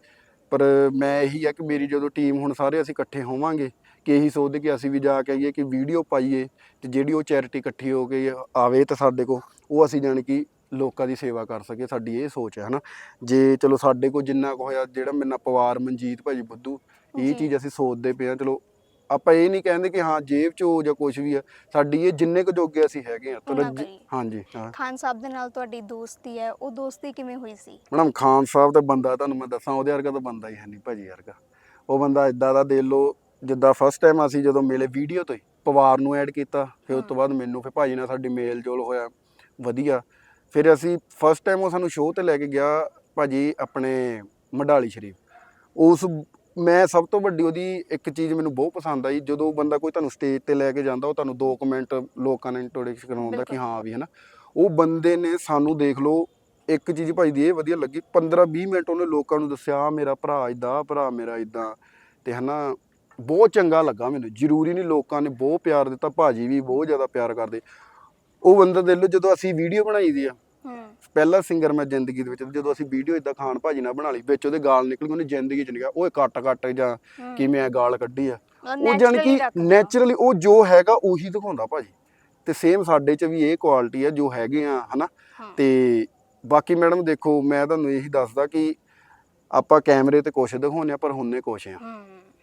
ਪਰ ਮੈਂ ਇਹੀ ਆ ਕਿ ਮੇਰੀ ਜਦੋਂ ਟੀਮ ਹੁਣ ਸਾਰੇ ਅਸੀਂ ਇਕੱਠੇ ਹੋਵਾਂਗੇ ਕਿ ਇਹੀ ਸੋਚਦੇ ਕਿ ਅਸੀਂ ਵੀ ਜਾ ਕੇ ਆਈਏ ਕਿ ਵੀਡੀਓ ਪਾਈਏ ਤੇ ਜਿਹੜੀ ਉਹ ਚੈਰਿਟੀ ਇਕੱਠੀ ਹੋ ਕੇ ਆਵੇ ਤਾਂ ਸਾਡੇ ਕੋ ਉਹ ਅਸੀਂ ਜਾਣੀ ਕਿ ਲੋਕਾਂ ਦੀ ਸੇਵਾ ਕਰ ਸਕੀਏ ਸਾਡੀ ਇਹ ਸੋਚ ਹੈ ਹਨਾ ਜੇ ਚਲੋ ਸਾਡੇ ਕੋ ਜਿੰਨਾ ਕੁ ਹੋਇਆ ਜਿਹੜਾ ਮੇਰੇ ਪਵਾਰ ਮਨਜੀਤ ਭਾਜੀ ਬੁੱਧੂ। ਇਹ ਚੀਜ਼ ਅਸੀਂ ਸੋਚਦੇ ਪਏ ਆ ਚਲੋ ਆਪਾਂ ਇਹ ਨਹੀਂ ਕਹਿੰਦੇ ਕਿ ਹਾਂ ਜੇਬ 'ਚ ਹੋ ਜਾਂ ਕੁਝ ਵੀ ਆ ਸਾਡੀ ਇਹ ਜਿੰਨੇ ਕੁ ਜੋਗੇ ਅਸੀਂ ਹੈਗੇ ਆ ਉਹਨਾਂ। ਹਾਂਜੀ ਹਾਂ। ਖਾਨ ਸਾਹਿਬ ਦੇ ਨਾਲ ਤੁਹਾਡੀ ਦੋਸਤੀ ਹੈ ਉਹ ਦੋਸਤੀ ਕਿਵੇਂ ਹੋਈ ਸੀ? ਮੈਡਮ ਖਾਨ ਸਾਹਿਬ ਦਾ ਬੰਦਾ ਤੁਹਾਨੂੰ ਮੈਂ ਦੱਸਾਂ ਉਹਦੇ ਵਰਗਾ ਤਾਂ ਬੰਦਾ ਹੀ ਹੈ ਨਹੀਂ ਭਾਜੀ ਵਰਗਾ। ਉਹ ਬੰਦਾ ਇਦਾਂ ਦਾ ਦੇ ਲੋ ਜਿੱਦਾਂ ਫਸਟ ਟਾਈਮ ਅਸੀਂ ਜਦੋਂ ਮਿਲੇ ਵੀਡੀਓ ਤੋਂ ਹੀ ਪਵਾਰ ਨੂੰ ਐਡ ਕੀਤਾ ਫਿਰ ਉਸ ਤੋਂ ਬਾਅਦ ਮੈਨੂੰ ਫਿਰ ਭਾਜੀ ਨਾਲ ਸਾਡੀ ਮੇਲ ਜੋਲ ਹੋਇਆ ਵਧੀਆ। ਫਿਰ ਅਸੀਂ ਫਸਟ ਟਾਈਮ ਉਹ ਸਾਨੂੰ ਸ਼ੋਅ ਤੇ ਲੈ ਕੇ ਗਿਆ ਭਾਜੀ ਆਪਣੇ ਮਡਾਲੀ ਸ਼ਰੀਫ। ਉਸ ਮੈਂ ਸਭ ਤੋਂ ਵੱਡੀ ਉਹਦੀ ਇੱਕ ਚੀਜ਼ ਮੈਨੂੰ ਬਹੁਤ ਪਸੰਦ ਆਈ ਜਦੋਂ ਬੰਦਾ ਕੋਈ ਤੁਹਾਨੂੰ ਸਟੇਜ ਤੇ ਲੈ ਕੇ ਜਾਂਦਾ ਉਹ ਤੁਹਾਨੂੰ ਦੋ ਕਮੈਂਟ ਲੋਕਾਂ ਨੇ ਇੰਟਰੋਡਕਸ਼ਨ ਕਰਾਉਂਦਾ ਕਿ। ਹਾਂ ਵੀ ਹਨਾ ਉਹ ਬੰਦੇ ਨੇ ਸਾਨੂੰ ਦੇਖ ਲਓ ਇੱਕ ਚੀਜ਼ ਭਾਈ ਦੀ ਇਹ ਵਧੀਆ ਲੱਗੀ 15 20 ਮਿੰਟ ਉਹਨੇ ਲੋਕਾਂ ਨੂੰ ਦੱਸਿਆ ਆਹ ਮੇਰਾ ਭਰਾ ਇਦਾਂ ਭਰਾ ਮੇਰਾ ਇਦਾਂ ਤੇ ਹਨਾ ਬਹੁਤ ਚੰਗਾ ਲੱਗਾ ਮੈਨੂੰ ਜ਼ਰੂਰੀ ਨਹੀਂ ਲੋਕਾਂ ਨੇ ਬਹੁਤ ਪਿਆਰ ਦਿੱਤਾ ਭਾਜੀ ਵੀ ਬਹੁਤ ਜ਼ਿਆਦਾ ਪਿਆਰ ਕਰਦੇ ਉਹ ਬੰਦਾ ਦੇ ਲਓ ਜਦੋਂ ਅਸੀਂ ਵੀਡੀਓ ਬਣਾਈ ਦੀ ਆ ਹੂੰ ਪਹਿਲਾ ਸਿੰਗਰ ਮੈਂ ਜ਼ਿੰਦਗੀ ਦੇ ਵਿੱਚ ਜਦੋਂ ਅਸੀਂ ਵੀਡੀਓ ਇਦਾਂ ਖਾਨ ਭਾਜੀ ਨਾਲ ਬਣਾ ਲਈ ਵਿੱਚ ਉਹਦੇ ਗਾਲ ਨਿਕਲ ਗਏ ਉਹਨੇ ਜ਼ਿੰਦਗੀ ਚ ਨਹੀਂ ਗਿਆ ਓਏ ਕੱਟ ਕੱਟ ਜਾਂ। ਕਿਵੇਂ ਆ ਗਾਲ ਕੱਢੀ ਆ ਉਹ naturally ਕਿ। ਨੇਚਰਲੀ ਉਹ ਜੋ ਹੈਗਾ ਉਹੀ ਦਿਖਾਉਂਦਾ ਭਾਜੀ ਤੇ ਸੇਮ ਸਾਡੇ ਚ ਵੀ ਇਹ ਕੁਆਲਿਟੀ ਆ ਜੋ ਹੈਗੇ ਆ ਹਨਾ। ਤੇ ਬਾਕੀ ਮੈਡਮ ਦੇਖੋ ਮੈਂ ਤੁਹਾਨੂੰ ਇਹੀ ਦੱਸਦਾ ਕਿ ਆਪਾਂ ਕੈਮਰੇ ਤੇ ਕੁਛ ਦਿਖਾਉਂਦੇ ਆ ਪਰ ਹੁੰਨੇ ਕੁਛ ਆ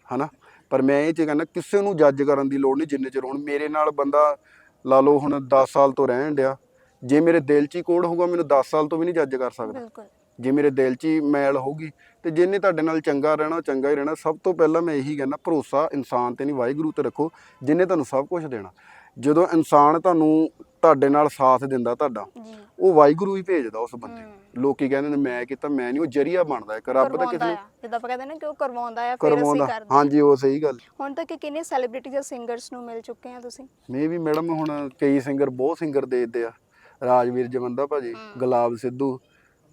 ਹਨਾ ਪਰ ਮੈਂ ਇਹ ਚ ਕਹਿੰਦਾ ਕਿਸੇ ਨੂੰ ਜੱਜ ਕਰਨ ਦੀ ਲੋੜ ਨਹੀਂ ਜਿੰਨੇ ਚਿਰ ਹੁਣ ਮੇਰੇ ਨਾਲ ਬੰਦਾ ਲਾ ਲਓ ਹੁਣ 10 ਸਾਲ ਤੋਂ ਰਹਿਣ ਡਿਆ ਜੇ ਮੇਰੇ ਦਿਲ 'ਚ ਹੀ ਕੋੜ ਹੋਊਗਾ ਮੈਨੂੰ 10 ਸਾਲ ਤੋਂ ਵੀ ਨਹੀਂ ਜੱਜ ਕਰ ਸਕਦਾ। ਬਿਲਕੁਲ। ਜੇ ਮੇਰੇ ਦਿਲ 'ਚ ਹੀ ਮੈਲ ਹੋਊਗੀ ਤੇ ਜਿਹਨੇ ਤੁਹਾਡੇ ਨਾਲ ਚੰਗਾ ਰਹਿਣਾ ਉਹ ਚੰਗਾ ਹੀ ਰਹਿਣਾ ਸਭ ਤੋਂ ਪਹਿਲਾਂ ਮੈਂ ਇਹੀ ਕਹਿੰਦਾ ਭਰੋਸਾ ਇਨਸਾਨ ਤੇ ਨਹੀਂ ਵਾਹਿਗੁਰੂ ਤੇ ਰੱਖੋ ਜਿਨੇ ਤੁਹਾਨੂੰ ਸਭ ਕੁਝ ਦੇਣਾ। ਜਦੋਂ ਇਨਸਾਨ ਤੁਹਾਨੂੰ ਤੁਹਾਡੇ ਨਾਲ ਸਾਥ ਦਿੰਦਾ ਤੁਹਾਡਾ ਜੀ। ਉਹ ਵਾਹਿਗੁਰੂ ਹੀ ਭੇਜਦਾ ਉਸ ਬੰਦੇ ਨੂੰ। ਹੂੰ। ਲੋਕੀ ਕਹਿੰਦੇ ਨੇ ਮੈਂ ਕੀਤਾ ਮੈਂ ਨਹੀਂ ਉਹ ਜਰੀਆ ਬਣਦਾ ਇੱਕ ਰੱਬ ਦਾ ਕਿਸੇ ਕਰਵਾਉਂਦਾ ਨੂੰ ਆ। ਜਿੱਦਾਂ ਆਪਾਂ ਕਹਿੰਦੇ ਨੇ ਕਿ ਉਹ ਕਰਵਾਉਂਦਾ ਆ ਫਿਰ ਅਸੀਂ ਕਰਵਾਉਂਦਾ। ਕਰਦੇ ਹਾਂਜੀ ਉਹ ਸਹੀ ਗੱਲ। ਹੁਣ ਤੱਕ ਕਿੰਨੇ ਸੈਲੀਬ੍ਰਿਟੀ ਜਾਂ ਸਿੰਗਰਸ ਨੂੰ ਮਿਲ ਚੁੱਕੇ ਆ ਤੁਸੀਂ? ਮੇ ਵੀ ਮੈਡਮ ਹੁਣ ਕਈ ਸਿੰਗਰ ਬਹੁਤ ਸਿੰਗਰ ਦੇਖਦੇ ਆ। ਰਾਜਵੀਰ ਜਵੰਦਾ ਭਾਜੀ। ਗੁਲਾਬ ਸਿੱਧੂ